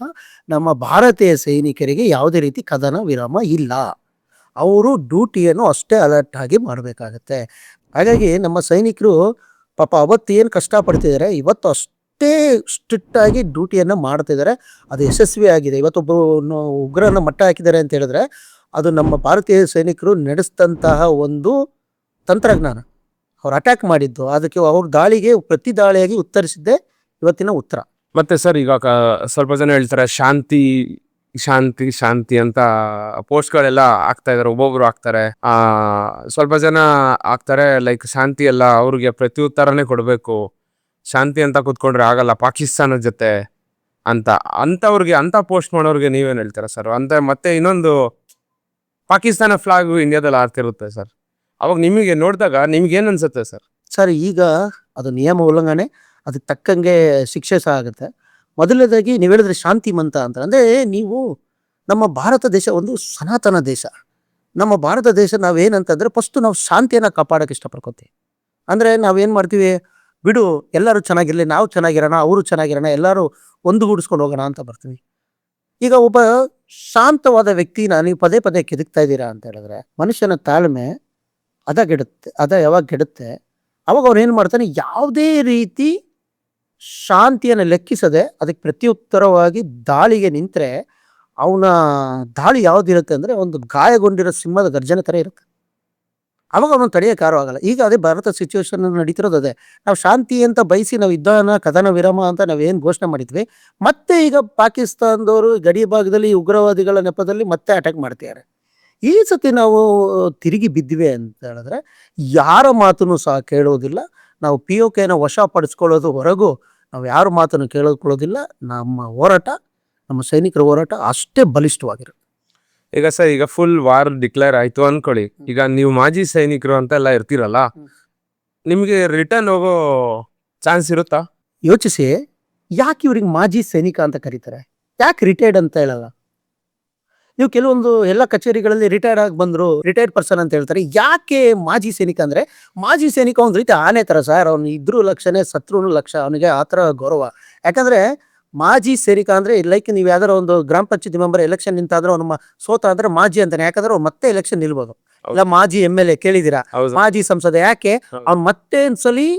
ನಮ್ಮ ಭಾರತೀಯ ಸೈನಿಕರಿಗೆ ಯಾವುದೇ ರೀತಿ ಕದನ ವಿರಾಮ ಇಲ್ಲ. ಅವರು ಡ್ಯೂಟಿಯನ್ನು ಅಷ್ಟೇ ಅಲರ್ಟ್ ಆಗಿ ಮಾಡಬೇಕಾಗತ್ತೆ. ಹಾಗಾಗಿ ನಮ್ಮ ಸೈನಿಕರು ಪಾಪ ಅವತ್ತು ಏನು ಕಷ್ಟಪಡ್ತಿದ್ದಾರೆ, ಇವತ್ತು ಅಷ್ಟೇ ಸ್ಟ್ರಿಕ್ಟ್ ಆಗಿ ಡ್ಯೂಟಿಯನ್ನು ಮಾಡ್ತಿದ್ದಾರೆ. ಅದು ಯಶಸ್ವಿ ಆಗಿದೆ ಇವತ್ತೊಬ್ಬರು ಉಗ್ರನ ಮಟ್ಟ ಹಾಕಿದ್ದಾರೆ ಅಂತ ಹೇಳಿದ್ರೆ ಅದು ನಮ್ಮ ಭಾರತೀಯ ಸೈನಿಕರು ನಡೆಸಿದಂತಹ ಒಂದು ತಂತ್ರಜ್ಞಾನ. ಅವ್ರು ಅಟ್ಯಾಕ್ ಮಾಡಿದ್ದು. ಅದಕ್ಕೆ ಅವ್ರ ದಾಳಿಗೆ, ಪ್ರತಿ ದಾಳಿಯಾಗಿ ಉತ್ತರಿಸಿದ್ದೆ ಇವತ್ತಿನ ಉತ್ತರ. ಮತ್ತೆ ಸರ್ ಈಗ ಸ್ವಲ್ಪ ಜನ ಹೇಳ್ತಾರೆ, ಶಾಂತಿ ಶಾಂತಿ ಶಾಂತಿ ಅಂತ ಪೋಸ್ಟ್ ಗಳೆಲ್ಲ ಆಗ್ತಾ ಇದಾರೆ, ಒಬ್ಬೊಬ್ರು ಹಾಕ್ತಾರೆ. ಆ, ಸ್ವಲ್ಪ ಜನ ಹಾಕ್ತಾರೆ ಲೈಕ್ ಶಾಂತಿ ಎಲ್ಲ ಅವ್ರಿಗೆ ಉತ್ತರನೇ ಕೊಡ್ಬೇಕು. ಶಾಂತಿ ಅಂತ ಕೂತ್ಕೊಂಡ್ರೆ ಆಗಲ್ಲ ಪಾಕಿಸ್ತಾನದ ಜೊತೆ ಅಂತ. ಅಂತವ್ರಿಗೆ ಅಂತ ಪೋಸ್ಟ್ ಮಾಡೋರಿಗೆ ನೀವೇನು ಹೇಳ್ತೀರಾ ಸರ್ ಅಂತ ಮತ್ತೆ ಇನ್ನೊಂದು ಪಾಕಿಸ್ತಾನ ಫ್ಲಾಗ್ ಇಂಡಿಯಾದಲ್ಲಿ ಆಡ್ತಿರುತ್ತೆ ಸರ್ ಅವಾಗ ನಿಮಗೆ ನೋಡಿದಾಗ ನಿಮ್ಗೆ ಏನ್ ಅನ್ಸುತ್ತೆ ಸರ್ ಸರ್ ಈಗ ಅದು ನಿಯಮ ಉಲ್ಲಂಘನೆ, ಅದಕ್ಕೆ ತಕ್ಕಂಗೆ ಶಿಕ್ಷೆ ಸಹ ಆಗುತ್ತೆ. ಮೊದಲನೇದಾಗಿ ನೀವು ಹೇಳಿದ್ರೆ ಶಾಂತಿ ಮಂತ ಅಂತ. ಅಂದರೆ ನೀವು ನಮ್ಮ ಭಾರತ ದೇಶ ಒಂದು ಸನಾತನ ದೇಶ. ನಮ್ಮ ಭಾರತ ದೇಶ ನಾವೇನಂತಂದರೆ ಫಸ್ಟು ನಾವು ಶಾಂತಿಯನ್ನು ಕಾಪಾಡೋಕೆ ಇಷ್ಟಪಡ್ಕೊತೀವಿ. ಅಂದರೆ ನಾವೇನು ಮಾಡ್ತೀವಿ? ಬಿಡು, ಎಲ್ಲರೂ ಚೆನ್ನಾಗಿರಲಿ, ನಾವು ಚೆನ್ನಾಗಿರೋಣ, ಅವರು ಚೆನ್ನಾಗಿರೋಣ, ಎಲ್ಲರೂ ಒಂದುಗೂಡಿಸ್ಕೊಂಡು ಹೋಗೋಣ ಅಂತ ಬರ್ತೀವಿ. ಈಗ ಒಬ್ಬ ಶಾಂತವಾದ ವ್ಯಕ್ತಿನ ನೀವು ಪದೇ ಪದೇ ಕೆದಕ್ತಾ ಇದ್ದೀರಾ ಅಂತ ಹೇಳಿದ್ರೆ, ಮನುಷ್ಯನ ತಾಳ್ಮೆ ಅದ ಗೆಡುತ್ತೆ ಅದ ಯಾವಾಗ ಗೆಡುತ್ತೆ ಅವಾಗ ಅವ್ರು ಏನು ಮಾಡ್ತಾನೆ, ಯಾವುದೇ ರೀತಿ ಶಾಂತಿಯನ್ನು ಲೆಕ್ಕಿಸದೆ ಅದಕ್ಕೆ ಪ್ರತ್ಯುತ್ತರವಾಗಿ ದಾಳಿಗೆ ನಿಂತರೆ, ಅವನ ದಾಳಿ ಯಾವ್ದಿರುತ್ತೆ ಅಂದರೆ ಒಂದು ಗಾಯಗೊಂಡಿರೋ ಸಿಂಹದ ಗರ್ಜನೆ ಥರ ಇರುತ್ತೆ. ಅವಾಗ ಅವನು ಆಗಲ್ಲ ಈಗ ಅದೇ ಭಾರತ ಸಿಚುವೇಶನ್ ನಡೀತಿರೋದು ಅದೇ. ನಾವು ಶಾಂತಿ ಅಂತ ಬಯಸಿ ನಾವು ಯುದ್ಧನ ಕದನ ವಿರಾಮ ಅಂತ ನಾವೇನು ಘೋಷಣೆ ಮಾಡಿದ್ವಿ. ಮತ್ತೆ ಈಗ ಪಾಕಿಸ್ತಾನದವರು ಗಡಿ ಭಾಗದಲ್ಲಿ ಉಗ್ರವಾದಿಗಳ ನೆಪದಲ್ಲಿ ಮತ್ತೆ ಅಟ್ಯಾಕ್ ಮಾಡ್ತಿದ್ದಾರೆ. ಈ ಸತಿ ನಾವು, ತಿರುಗಿ ಬಿದ್ದಿವೆ ಅಂತ ಹೇಳಿದ್ರೆ ಯಾರ ಮಾತನ್ನು ಸಹ ಕೇಳೋದಿಲ್ಲ. ನಾವು ಪಿ ಓ ಕೆನ ವಶಪಡಿಸ್ಕೊಳ್ಳೋದು ಹೊರಗೂ ನಾವು ಯಾರ ಮಾತನ್ನು ಕೇಳಿಕೊಳ್ಳೋದಿಲ್ಲ ನಮ್ಮ ಹೋರಾಟ, ನಮ್ಮ ಸೈನಿಕರ ಹೋರಾಟ ಅಷ್ಟೇ ಬಲಿಷ್ಠವಾಗಿರುತ್ತೆ. ಈಗ ಸರ್ ಈಗ ಫುಲ್ ವಾರ್ ಡಿಕ್ಲೇರ್ ಆಯ್ತು ಅನ್ಕೊಳ್ಳಿ. ಈಗ ನೀವು ಮಾಜಿ ಸೈನಿಕರು ಅಂತ ಎಲ್ಲ ಇರ್ತೀರಲ್ಲ ನಿಮಗೆ ರಿಟರ್ನ್ ಹೋಗೋ ಚಾನ್ಸ್ ಇರುತ್ತಾ? ಯೋಚಿಸಿ ಯಾಕೆ ಇವ್ರಿಗೆ ಮಾಜಿ ಸೈನಿಕ ಅಂತ ಕರೀತಾರೆ? ಯಾಕೆ ರಿಟೈರ್ಡ್ ಅಂತ ಹೇಳಲ್ಲ? ನೀವು ಕೆಲವೊಂದು ಎಲ್ಲ ಕಚೇರಿಗಳಲ್ಲಿ ರಿಟೈರ್ ಆಗಿ ಬಂದ್ರು ರಿಟೈರ್ಡ್ ಪರ್ಸನ್ ಅಂತ ಹೇಳ್ತಾರೆ ಯಾಕೆ ಮಾಜಿ ಸೈನಿಕ ಅಂದ್ರೆ ಮಾಜಿ ಸೈನಿಕ ಒಂದ್ ರೀತಿ ಆನೆ ತರ ಸರ್ ಅವ್ನು ಇದ್ರು ಲಕ್ಷನೇ ಸತ್ರುನು ಲಕ್ಷ ಅವನಿಗೆ ಆ ಥರ ಗೌರವ. ಯಾಕಂದ್ರೆ ಮಾಜಿ ಸೇರಿಕ ಅಂದ್ರೆ ಲೈಕ್ ನೀವು ಯಾವ್ದಾರ ಒಂದು ಗ್ರಾಮ ಪಂಚಾಯತಿ ಮೆಂಬರ್ ಎಲೆಕ್ಷನ್ ನಿಂತಾದ್ರೆ ಅವ್ನು ಸೋತ ಅಂದ್ರೆ ಮಾಜಿ ಅಂತಾನೆ. ಯಾಕಂದ್ರೆ ಅವ್ನು ಮತ್ತೆ ಎಲೆಕ್ಷನ್ ನಿಲ್ಬೋದು. ಇಲ್ಲ ಮಾಜಿ ಎಂ ಎಲ್ ಎ ಕೇಳಿದಿರಾ? ಮಾಜಿ ಸಂಸದ ಯಾಕೆ. ಅವ್ನು ಮತ್ತೆ ಒಂದ್ಸಲಿ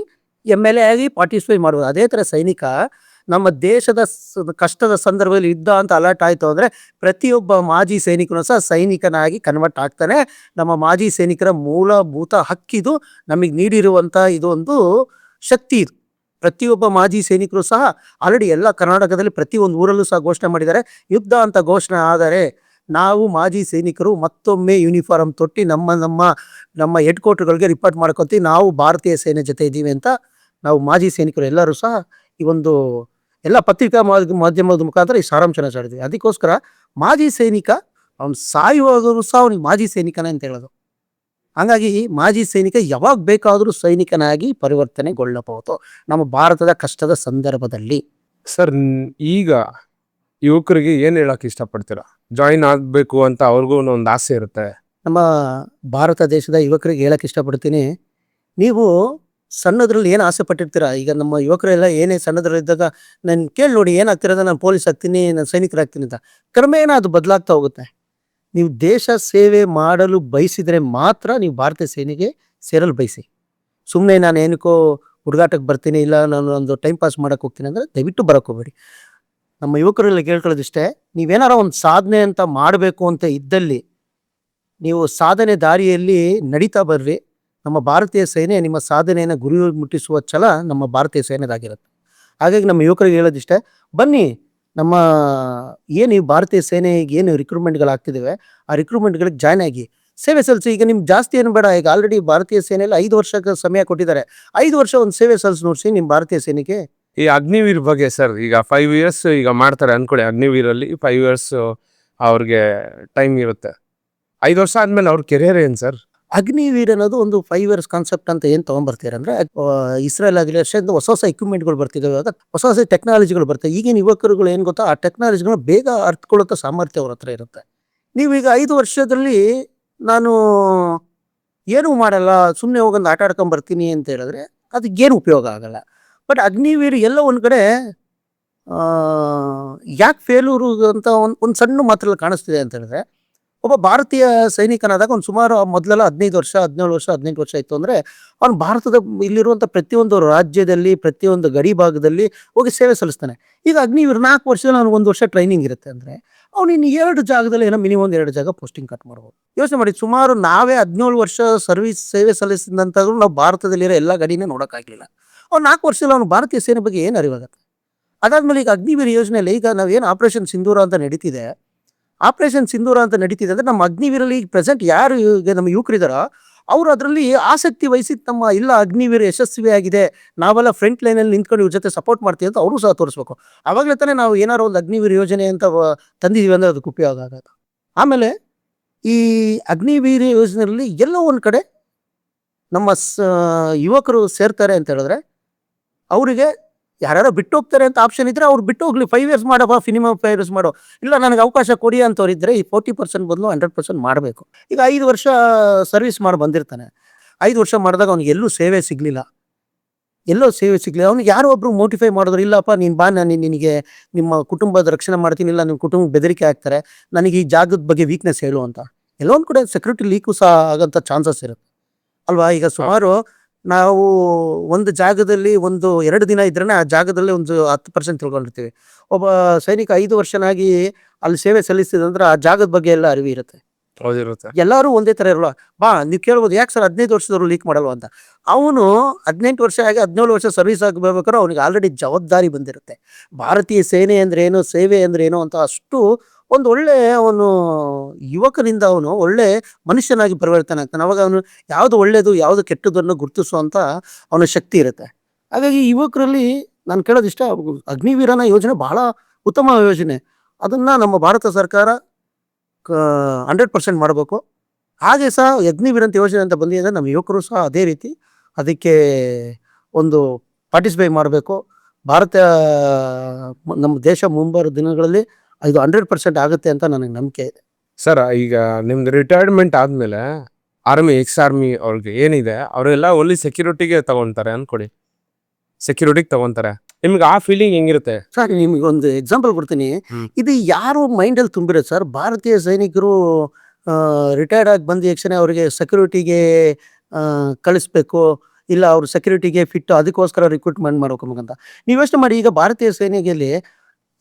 ಎಂ ಎಲ್ ಎ ಆಗಿ ಪಾರ್ಟಿಸಿಪೇಟ್ ಮಾಡ್ಬೋದು. ಅದೇ ತರ ಸೈನಿಕ ನಮ್ಮ ದೇಶದ ಕಷ್ಟದ ಸಂದರ್ಭದಲ್ಲಿ ಯುದ್ಧ ಅಂತ ಅಲರ್ಟ್ ಆಯ್ತು ಅಂದ್ರೆ ಪ್ರತಿಯೊಬ್ಬ ಮಾಜಿ ಸೈನಿಕನು ಸಹ ಸೈನಿಕನಾಗಿ ಕನ್ವರ್ಟ್ ಆಗ್ತಾನೆ. ನಮ್ಮ ಮಾಜಿ ಸೈನಿಕರ ಮೂಲಭೂತ ಹಕ್ಕಿದು ನಮಗೆ ನೀಡಿರುವಂತ ಇದೊಂದು ಶಕ್ತಿ ಇದು. ಪ್ರತಿಯೊಬ್ಬ ಮಾಜಿ ಸೈನಿಕರು ಸಹ ಆಲ್ರೆಡಿ ಎಲ್ಲ ಕರ್ನಾಟಕದಲ್ಲಿ ಪ್ರತಿಯೊಂದು ಊರಲ್ಲೂ ಸಹ ಘೋಷಣೆ ಮಾಡಿದ್ದಾರೆ. ಯುದ್ಧ ಅಂತ ಘೋಷಣೆ ಆದರೆ ನಾವು ಮಾಜಿ ಸೈನಿಕರು ಮತ್ತೊಮ್ಮೆ ಯೂನಿಫಾರ್ಮ್ ತೊಟ್ಟಿ ನಮ್ಮ ನಮ್ಮ ನಮ್ಮ ಹೆಡ್ ಕ್ವಾರ್ಟರ್ಗಳಿಗೆ ರಿಪೋರ್ಟ್ ಮಾಡ್ಕೊತೀವಿ. ನಾವು ಭಾರತೀಯ ಸೇನೆ ಜೊತೆ ಇದ್ದೀವಿ ಅಂತ ನಾವು ಮಾಜಿ ಸೈನಿಕರು ಎಲ್ಲರೂ ಸಹ ಈ ಒಂದು ಎಲ್ಲ ಪತ್ರಿಕಾ ಮಾಧ್ಯ- ಮಾಧ್ಯಮದ ಮುಖಾಂತರ ಈ ಸಾರಾಂಶನ ಸಾಡಿದ್ವಿ ಅದಕ್ಕೋಸ್ಕರ ಮಾಜಿ ಸೈನಿಕ, ಅವ್ನು ಸಾಯುವಾಗಲೂ ಸಹ ಅವ್ನಿಗೆ ಮಾಜಿ ಸೈನಿಕನೇ ಅಂತ ಹೇಳೋದು. ಹಂಗಾಗಿ ಮಾಜಿ ಸೈನಿಕ ಯಾವಾಗ ಬೇಕಾದರೂ ಸೈನಿಕನಾಗಿ ಪರಿವರ್ತನೆಗೊಳ್ಳಬಹುದು. ನಮ್ಮ ಭಾರತದ ಕಷ್ಟದ ಸಂದರ್ಭದಲ್ಲಿ. ಸರ್ ಈಗ ಯುವಕರಿಗೆ ಏನು ಹೇಳಕ್ ಇಷ್ಟಪಡ್ತೀರಾ? ಜಾಯಿನ್ ಆಗಬೇಕು ಅಂತ ಅವ್ರಿಗೂ ಒಂದು ಆಸೆ ಇರುತ್ತೆ. ನಮ್ಮ ಭಾರತ ದೇಶದ ಯುವಕರಿಗೆ ಹೇಳಕ್ ಇಷ್ಟಪಡ್ತೀನಿ. ನೀವು ಸಣ್ಣದ್ರಲ್ಲಿ ಏನು ಆಸೆ ಪಟ್ಟಿರ್ತೀರಾ? ಈಗ ನಮ್ಮ ಯುವಕರೆಲ್ಲ ಏನೇ ಸಣ್ಣದ್ರಲ್ಲಿದ್ದಾಗ ನಾನು ಕೇಳಿ ನೋಡಿ ಏನಾಗ್ತಿರೋದ ನಾನು ಪೊಲೀಸ್ ಆಗ್ತೀನಿ ನಾನು ಸೈನಿಕರಾಗ್ತೀನಿ ಅಂತ. ಕ್ರಮೇಣ ಅದು ಬದಲಾಗ್ತಾ ಹೋಗುತ್ತೆ. ನೀವು ದೇಶ ಸೇವೆ ಮಾಡಲು ಬಯಸಿದರೆ ಮಾತ್ರ ನೀವು ಭಾರತೀಯ ಸೇನೆಗೆ ಸೇರಲು ಬಯಸಿ. ಸುಮ್ಮನೆ ನಾನು ಏನಕ್ಕೋ ಹುಡುಗಾಟಕ್ಕೆ ಬರ್ತೀನಿ, ಇಲ್ಲ ನಾನು ಒಂದು ಟೈಮ್ ಪಾಸ್ ಮಾಡೋಕೆ ಹೋಗ್ತೀನಿ ಅಂದರೆ ದಯವಿಟ್ಟು ಬರೋಕೋಬೇಡಿ ನಮ್ಮ ಯುವಕರೆಲ್ಲ ಕೇಳ್ಕೊಳ್ಳೋದಿಷ್ಟೇ ನೀವೇನಾರ ಒಂದು ಸಾಧನೆ ಅಂತ ಮಾಡಬೇಕು ಅಂತ ಇದ್ದಲ್ಲಿ ನೀವು ಸಾಧನೆ ದಾರಿಯಲ್ಲಿ ನಡೀತಾ ಬರ್ರಿ. ನಮ್ಮ ಭಾರತೀಯ ಸೇನೆ ನಿಮ್ಮ ಸಾಧನೆಯನ್ನು ಗುರಿ ಮುಟ್ಟಿಸುವ ಛಲ ನಮ್ಮ ಭಾರತೀಯ ಸೇನೆದಾಗಿರುತ್ತೆ. ಹಾಗಾಗಿ ನಮ್ಮ ಯುವಕರಿಗೆ ಹೇಳೋದಿಷ್ಟೇ, ಬನ್ನಿ ನಮ್ಮ ಏನು ಈ ಭಾರತೀಯ ಸೇನೆಗೆ ಏನು ರಿಕ್ರೂಟ್ಮೆಂಟ್ಗಳಾಗ್ತಿದ್ದಾವೆ ಆ ರಿಕ್ರೂಟ್ಮೆಂಟ್ಗಳಿಗೆ ಜಾಯ್ನ್ ಆಗಿ ಸೇವೆ ಸಲ್ಲಿಸಿ. ಈಗ ನಿಮ್ಗೆ ಜಾಸ್ತಿ ಏನು ಬೇಡ, ಈಗ ಆಲ್ರೆಡಿ ಭಾರತೀಯ ಸೇನೆಯಲ್ಲಿ ಐದು ವರ್ಷಕ್ಕೆ ಸಮಯ ಕೊಟ್ಟಿದ್ದಾರೆ. ಐದು ವರ್ಷ ಒಂದು ಸೇವೆ ಸಲ್ಲಿಸಿ ನೋಡಿಸಿ ನಿಮ್ಮ ಭಾರತೀಯ ಸೇನೆಗೆ. ಈ ಅಗ್ನಿವೀರ್ ಬಗ್ಗೆ ಸರ್, ಈಗ ಫೈವ್ ಇಯರ್ಸ್ ಈಗ ಮಾಡ್ತಾರೆ ಅನ್ಕೊಳ್ಳಿ, ಅಗ್ನಿವೀರಲ್ಲಿ ಫೈವ್ ಇಯರ್ಸ್ ಅವ್ರಿಗೆ ಟೈಮ್ ಇರುತ್ತೆ. ಐದು ವರ್ಷ ಆದ್ಮೇಲೆ ಅವ್ರ ಕೆರಿಯರ್ ಏನು ಸರ್? ಅಗ್ನಿವೀರ್ ಅನ್ನೋದು ಒಂದು ಫೈವ್ ಇಯರ್ಸ್ ಕಾನ್ಸೆಪ್ಟ್ ಅಂತ ಏನು ತೊಗೊಂಬರ್ತೀರ ಅಂದ್ರೆ ಇಸ್ರೇಲ್ ಆಗಲಿ ಅಷ್ಟೇ ಹೊಸ ಹೊಸ ಎಕ್ವಿಪ್ಮೆಂಟ್ಗಳು ಬರ್ತಿದ್ದಾವೆ ಅದ ಹೊಸ ಹೊಸ ಟೆಕ್ನಾಲಜಿಗಳು ಬರ್ತವೆ ಈಗಿನ ಯುವಕರುಗಳು ಏನು ಗೊತ್ತಾ, ಆ ಟೆಕ್ನಾಲಜಿಗಳು ಬೇಗ ಅರ್ಥಕೊಳ್ಳೋ ಸಾಮರ್ಥ್ಯ ಅವ್ರ ಹತ್ರ ಇರುತ್ತೆ. ನೀವೀಗ ಐದು ವರ್ಷದಲ್ಲಿ ನಾನು ಏನೂ ಮಾಡಲ್ಲ ಸುಮ್ಮನೆ ಹೋಗೊಂದು ಆಟ ಆಡ್ಕೊಂಡ್ ಬರ್ತೀನಿ ಅಂತ ಹೇಳಿದ್ರೆ ಅದಕ್ಕೇನು ಉಪಯೋಗ ಆಗಲ್ಲ. ಬಟ್ ಅಗ್ನಿವೀರ್ ಎಲ್ಲ ಒಂದು ಕಡೆ ಯಾಕೆ ಫೇಲೂರು ಅಂತ ಒಂದು ಒಂದು ಸಣ್ಣ ಮಾತ್ರ ಕಾಣಿಸ್ತಿದೆ ಅಂತ ಹೇಳಿದ್ರೆ ಒಬ್ಬ ಭಾರತೀಯ ಸೈನಿಕನಾದಾಗ ಒಂದು ಸುಮಾರು ಮೊದಲೆಲ್ಲ ಹದಿನೈದು ವರ್ಷ, ಹದಿನೇಳು ವರ್ಷ, ಹದಿನೆಂಟು ವರ್ಷ ಇತ್ತು ಅಂದರೆ ಅವನು ಭಾರತದ ಇಲ್ಲಿರುವಂಥ ಪ್ರತಿಯೊಂದು ರಾಜ್ಯದಲ್ಲಿ, ಪ್ರತಿಯೊಂದು ಗಡಿ ಭಾಗದಲ್ಲಿ ಹೋಗಿ ಸೇವೆ ಸಲ್ಲಿಸ್ತಾನೆ. ಈಗ ಅಗ್ನಿವೀರ್ ನಾಲ್ಕು ವರ್ಷದಲ್ಲಿ ಅವ್ನಿಗೆ ಒಂದು ವರ್ಷ ಟ್ರೈನಿಂಗ್ ಇರುತ್ತೆ ಅಂದರೆ ಅವ್ನು ಇನ್ನು ಎರಡು ಜಾಗದಲ್ಲಿ ಏನೋ ಮಿನಿಮಮ್ ಎರಡು ಜಾಗ ಪೋಸ್ಟಿಂಗ್ ಕಟ್ ಮಾಡ್ಬೋದು. ಯೋಚನೆ ಮಾಡಿ, ಸುಮಾರು ನಾವೇ ಹದಿನೇಳು ವರ್ಷ ಸರ್ವಿಸ್ ಸೇವೆ ಸಲ್ಲಿಸಿದಂತಾದ್ರೂ ನಾವು ಭಾರತದಲ್ಲಿರೋ ಎಲ್ಲ ಗಡಿನೇ ನೋಡೋಕ್ಕಾಗಲಿಲ್ಲ. ಅವ್ನು ನಾಲ್ಕು ವರ್ಷದಲ್ಲಿ ಅವ್ನು ಭಾರತೀಯ ಸೇನೆ ಬಗ್ಗೆ ಏನು ಅರಿವಾಗುತ್ತೆ? ಅದಾದ್ಮೇಲೆ ಈಗ ಅಗ್ನಿವೀರ್ ಯೋಜನೆಯಲ್ಲಿ ಈಗ ನಾವೇನು ಆಪರೇಷನ್ ಸಿಂಧೂರ ಅಂತ ನಡೀತಿದೆ ಆಪರೇಷನ್ ಸಿಂಧೂರ ಅಂತ ನಡೀತಿದೆ ಅಂದ್ರೆ ನಮ್ಮ ಅಗ್ನಿವೀರಲ್ಲಿ ಪ್ರೆಸೆಂಟ್ ಯಾರು ನಮ್ಮ ಯುವಕರಿದಾರೋ, ಅವರು ಅದರಲ್ಲಿ ಆಸಕ್ತಿ ವಹಿಸಿ ತಮ್ಮ ಇಲ್ಲ ಅಗ್ನಿವೀರ ಯಶಸ್ವಿ ಆಗಿದೆ, ನಾವೆಲ್ಲ ಫ್ರಂಟ್ ಲೈನಲ್ಲಿ ನಿಂತ್ಕೊಂಡು ಇವ್ರ ಜೊತೆ ಸಪೋರ್ಟ್ ಮಾಡ್ತೀವಿ ಅಂತ ಅವರು ಸಹ ತೋರಿಸ್ಬೇಕು. ಆವಾಗಲೇ ತಾನೇ ನಾವು ಏನಾರು ಒಂದು ಅಗ್ನಿವೀರ ಯೋಜನೆ ಅಂತ ತಂದಿದ್ದೀವಿ ಅಂದ್ರೆ ಅದಕ್ಕೆ ಉಪಯೋಗ ಆಗೋದು ಆಮೇಲೆ ಈ ಅಗ್ನಿವೀರ ಯೋಜನೆಯಲ್ಲಿ ಎಲ್ಲೋ ಒಂದು ಕಡೆ ನಮ್ಮ ಯುವಕರು ಸೇರ್ತಾರೆ ಅಂತ ಹೇಳಿದ್ರೆ, ಅವರಿಗೆ ಯಾರ್ಯಾರೋ ಬಿಟ್ಟು ಹೋಗ್ತಾರೆ ಅಂತ ಆಪ್ಷನ್ ಇದ್ರೆ ಅವ್ರು ಬಿಟ್ಟು ಹೋಗ್ಲಿ ಫೈವ್ ಇಯರ್ಸ್ ಮಾಡೋ ಸಿನಿಮಾ ಫೈವ್ ಇಯರ್ಸ್ ಮಾಡೋ. ಇಲ್ಲ, ನನಗೆ ಅವಕಾಶ ಕೊಡಿ ಅಂತವ್ರು ಈ ಫೋರ್ಟಿ ಪರ್ಸೆಂಟ್ ಬದಲು ಹಂಡ್ರೆಡ್ ಪರ್ಸೆಂಟ್ ಮಾಡಬೇಕು. ಈಗ ಐದು ವರ್ಷ ಸರ್ವಿಸ್ ಮಾಡಿ ಬಂದಿರ್ತಾನೆ. ಐದು ವರ್ಷ ಮಾಡಿದಾಗ ಅವ್ನಿಗೆ ಎಲ್ಲೂ ಸೇವೆ ಸಿಗಲಿಲ್ಲ. ಎಲ್ಲೋ ಸೇವೆ ಸಿಗಲಿಲ್ಲ. ಅವ್ನಿಗೆ ಯಾರೋ ಒಬ್ರು ಮೋಟಿಫೈ ಮಾಡಿದ್ರು, ಇಲ್ಲಪ್ಪ, ನೀನು ಬಾ, ನಾನು ನಿನಗೆ ನಿಮ್ಮ ಕುಟುಂಬದ ರಕ್ಷಣೆ ಮಾಡ್ತೀನಿ, ಇಲ್ಲ ನಿಮ್ಮ ಕುಟುಂಬ ಬೆದರಿಕೆ ಆಗ್ತಾರೆ ನನಗೆ ಈ ಜಾಗದ ಬಗ್ಗೆ ವೀಕ್ನೆಸ್ ಹೇಳು ಅಂತ. ಎಲ್ಲೋ ಒಂದು ಕಡೆ ಸೆಕ್ಯೂರಿಟಿ ಲೀಕು ಸಹ ಆಗೋಂಥ ಚಾನ್ಸಸ್ ಇರುತ್ತೆ. ಅಲ್ವಾ? ಈಗ ಸುಮಾರು ನಾವು ಒಂದು ಜಾಗದಲ್ಲಿ ಒಂದು ಎರಡು ದಿನ ಇದ್ರೆ ಆ ಜಾಗದಲ್ಲಿ ಒಂದು ಹತ್ತು ಪರ್ಸೆಂಟ್ ತಿಳ್ಕೊಂಡಿರ್ತೀವಿ. ಒಬ್ಬ ಸೈನಿಕ ಐದು ವರ್ಷನಾಗಿ ಅಲ್ಲಿ ಸೇವೆ ಸಲ್ಲಿಸಿದಂದ್ರೆ ಆ ಜಾಗದ ಬಗ್ಗೆ ಎಲ್ಲ ಅರಿವಿ ಇರುತ್ತೆ. ಹೌದಿರುತ್ತೆ. ಎಲ್ಲರೂ ಒಂದೇ ತರ ಇರಲ್ಲ. ಬಾ ನೀವು ಕೇಳ್ಬೋದು ಯಾಕೆ ಸರ್ ಹದಿನೈದು ವರ್ಷದವ್ರು ಲೀಕ್ ಮಾಡಲ್ವ ಅಂತ. ಅವನು ಹದಿನೆಂಟು ವರ್ಷ ಆಗಿ ಹದಿನೇಳು ವರ್ಷ ಸರ್ವಿಸ್ ಆಗಬೇಕಾದ್ರೆ ಅವನಿಗೆ ಆಲ್ರೆಡಿ ಜವಾಬ್ದಾರಿ ಬಂದಿರುತ್ತೆ. ಭಾರತೀಯ ಸೇನೆ ಅಂದ್ರೆ ಏನು ಸೇವೆ ಅಂದ್ರೆ ಏನು ಅಂತ ಅಷ್ಟು ಒಂದು ಒಳ್ಳೆ ಅವನು ಯುವಕನಿಂದ ಅವನು ಒಳ್ಳೆ ಮನುಷ್ಯನಾಗಿ ಪರಿವರ್ತನೆ ಆಗ್ತಾನೆ. ಅವಾಗ ಅವನು ಯಾವುದು ಒಳ್ಳೆಯದು ಯಾವುದು ಕೆಟ್ಟದನ್ನು ಗುರುತಿಸುವಂಥ ಅವನ ಶಕ್ತಿ ಇರುತ್ತೆ. ಹಾಗಾಗಿ ಯುವಕರಲ್ಲಿ ನಾನು ಕೇಳೋದಿಷ್ಟ ಅಗ್ನಿವೀರನ ಯೋಜನೆ ಬಹಳ ಉತ್ತಮ ಯೋಜನೆ. ಅದನ್ನು ನಮ್ಮ ಭಾರತ ಸರ್ಕಾರ ಹಂಡ್ರೆಡ್ ಪರ್ಸೆಂಟ್ ಮಾಡಬೇಕು. ಹಾಗೆ ಸಹ ಅಗ್ನಿವೀರಂತ ಯೋಜನೆ ಅಂತ ಬಂದಿದೆ ನಮ್ಮ ಯುವಕರು ಸಹ ಅದೇ ರೀತಿ ಅದಕ್ಕೆ ಒಂದು ಪಾರ್ಟಿಸಿಪೇಟ್ ಮಾಡಬೇಕು. ಭಾರತ, ನಮ್ಮ ದೇಶ ಮುಂಬರೋ ದಿನಗಳಲ್ಲಿ ಇದು ಹಂಡ್ರೆಡ್ ಪರ್ಸೆಂಟ್ ಆಗುತ್ತೆ ಅಂತ ನನಗೆ ನಂಬಿಕೆ ಇದೆ. ಸರ್ ಈಗ ನಿಮ್ದು ರಿಟೈರ್ಮೆಂಟ್ ಆದಮೇಲೆ ಆರ್ಮಿ ಎಕ್ಸ್ ಆರ್ಮಿ ಅವ್ರಿಗೆ ಏನಿದೆ ಅವರೆಲ್ಲ ಓನ್ಲಿ ಸೆಕ್ಯೂರಿಟಿಗೆ ತಗೊಂತಾರೆ ಅನ್ಕೊಡಿ ಸೆಕ್ಯೂರಿಟಿಗೆ ತಗೊಂತಾರೆ. ನಿಮ್ಗೆ ಆ ಫೀಲಿಂಗ್ ಹೆಂಗಿರುತ್ತೆ? ಸರ್ ನಿಮಗೆ ಒಂದು ಎಕ್ಸಾಂಪಲ್ ಕೊಡ್ತೀನಿ. ಇದು ಯಾರು ಮೈಂಡಲ್ಲಿ ತುಂಬಿರೋದು ಸರ್. ಭಾರತೀಯ ಸೈನಿಕರು ರಿಟೈರ್ಡ್ ಆಗಿ ಬಂದ ತಕ್ಷಣ ಅವರಿಗೆ ಸೆಕ್ಯೂರಿಟಿಗೆ ಕಳಿಸ್ಬೇಕು ಇಲ್ಲ ಅವ್ರು ಸೆಕ್ಯೂರಿಟಿಗೆ ಫಿಟ್ ಅದಕ್ಕೋಸ್ಕರ ರಿಕ್ರೂಟ್ಮೆಂಟ್ ಮಾಡ್ಬೇಕಂತ ನೀವು ಯೋಚನೆ ಮಾಡಿ ಈಗ ಭಾರತೀಯ ಸೇನೆಯಲ್ಲಿ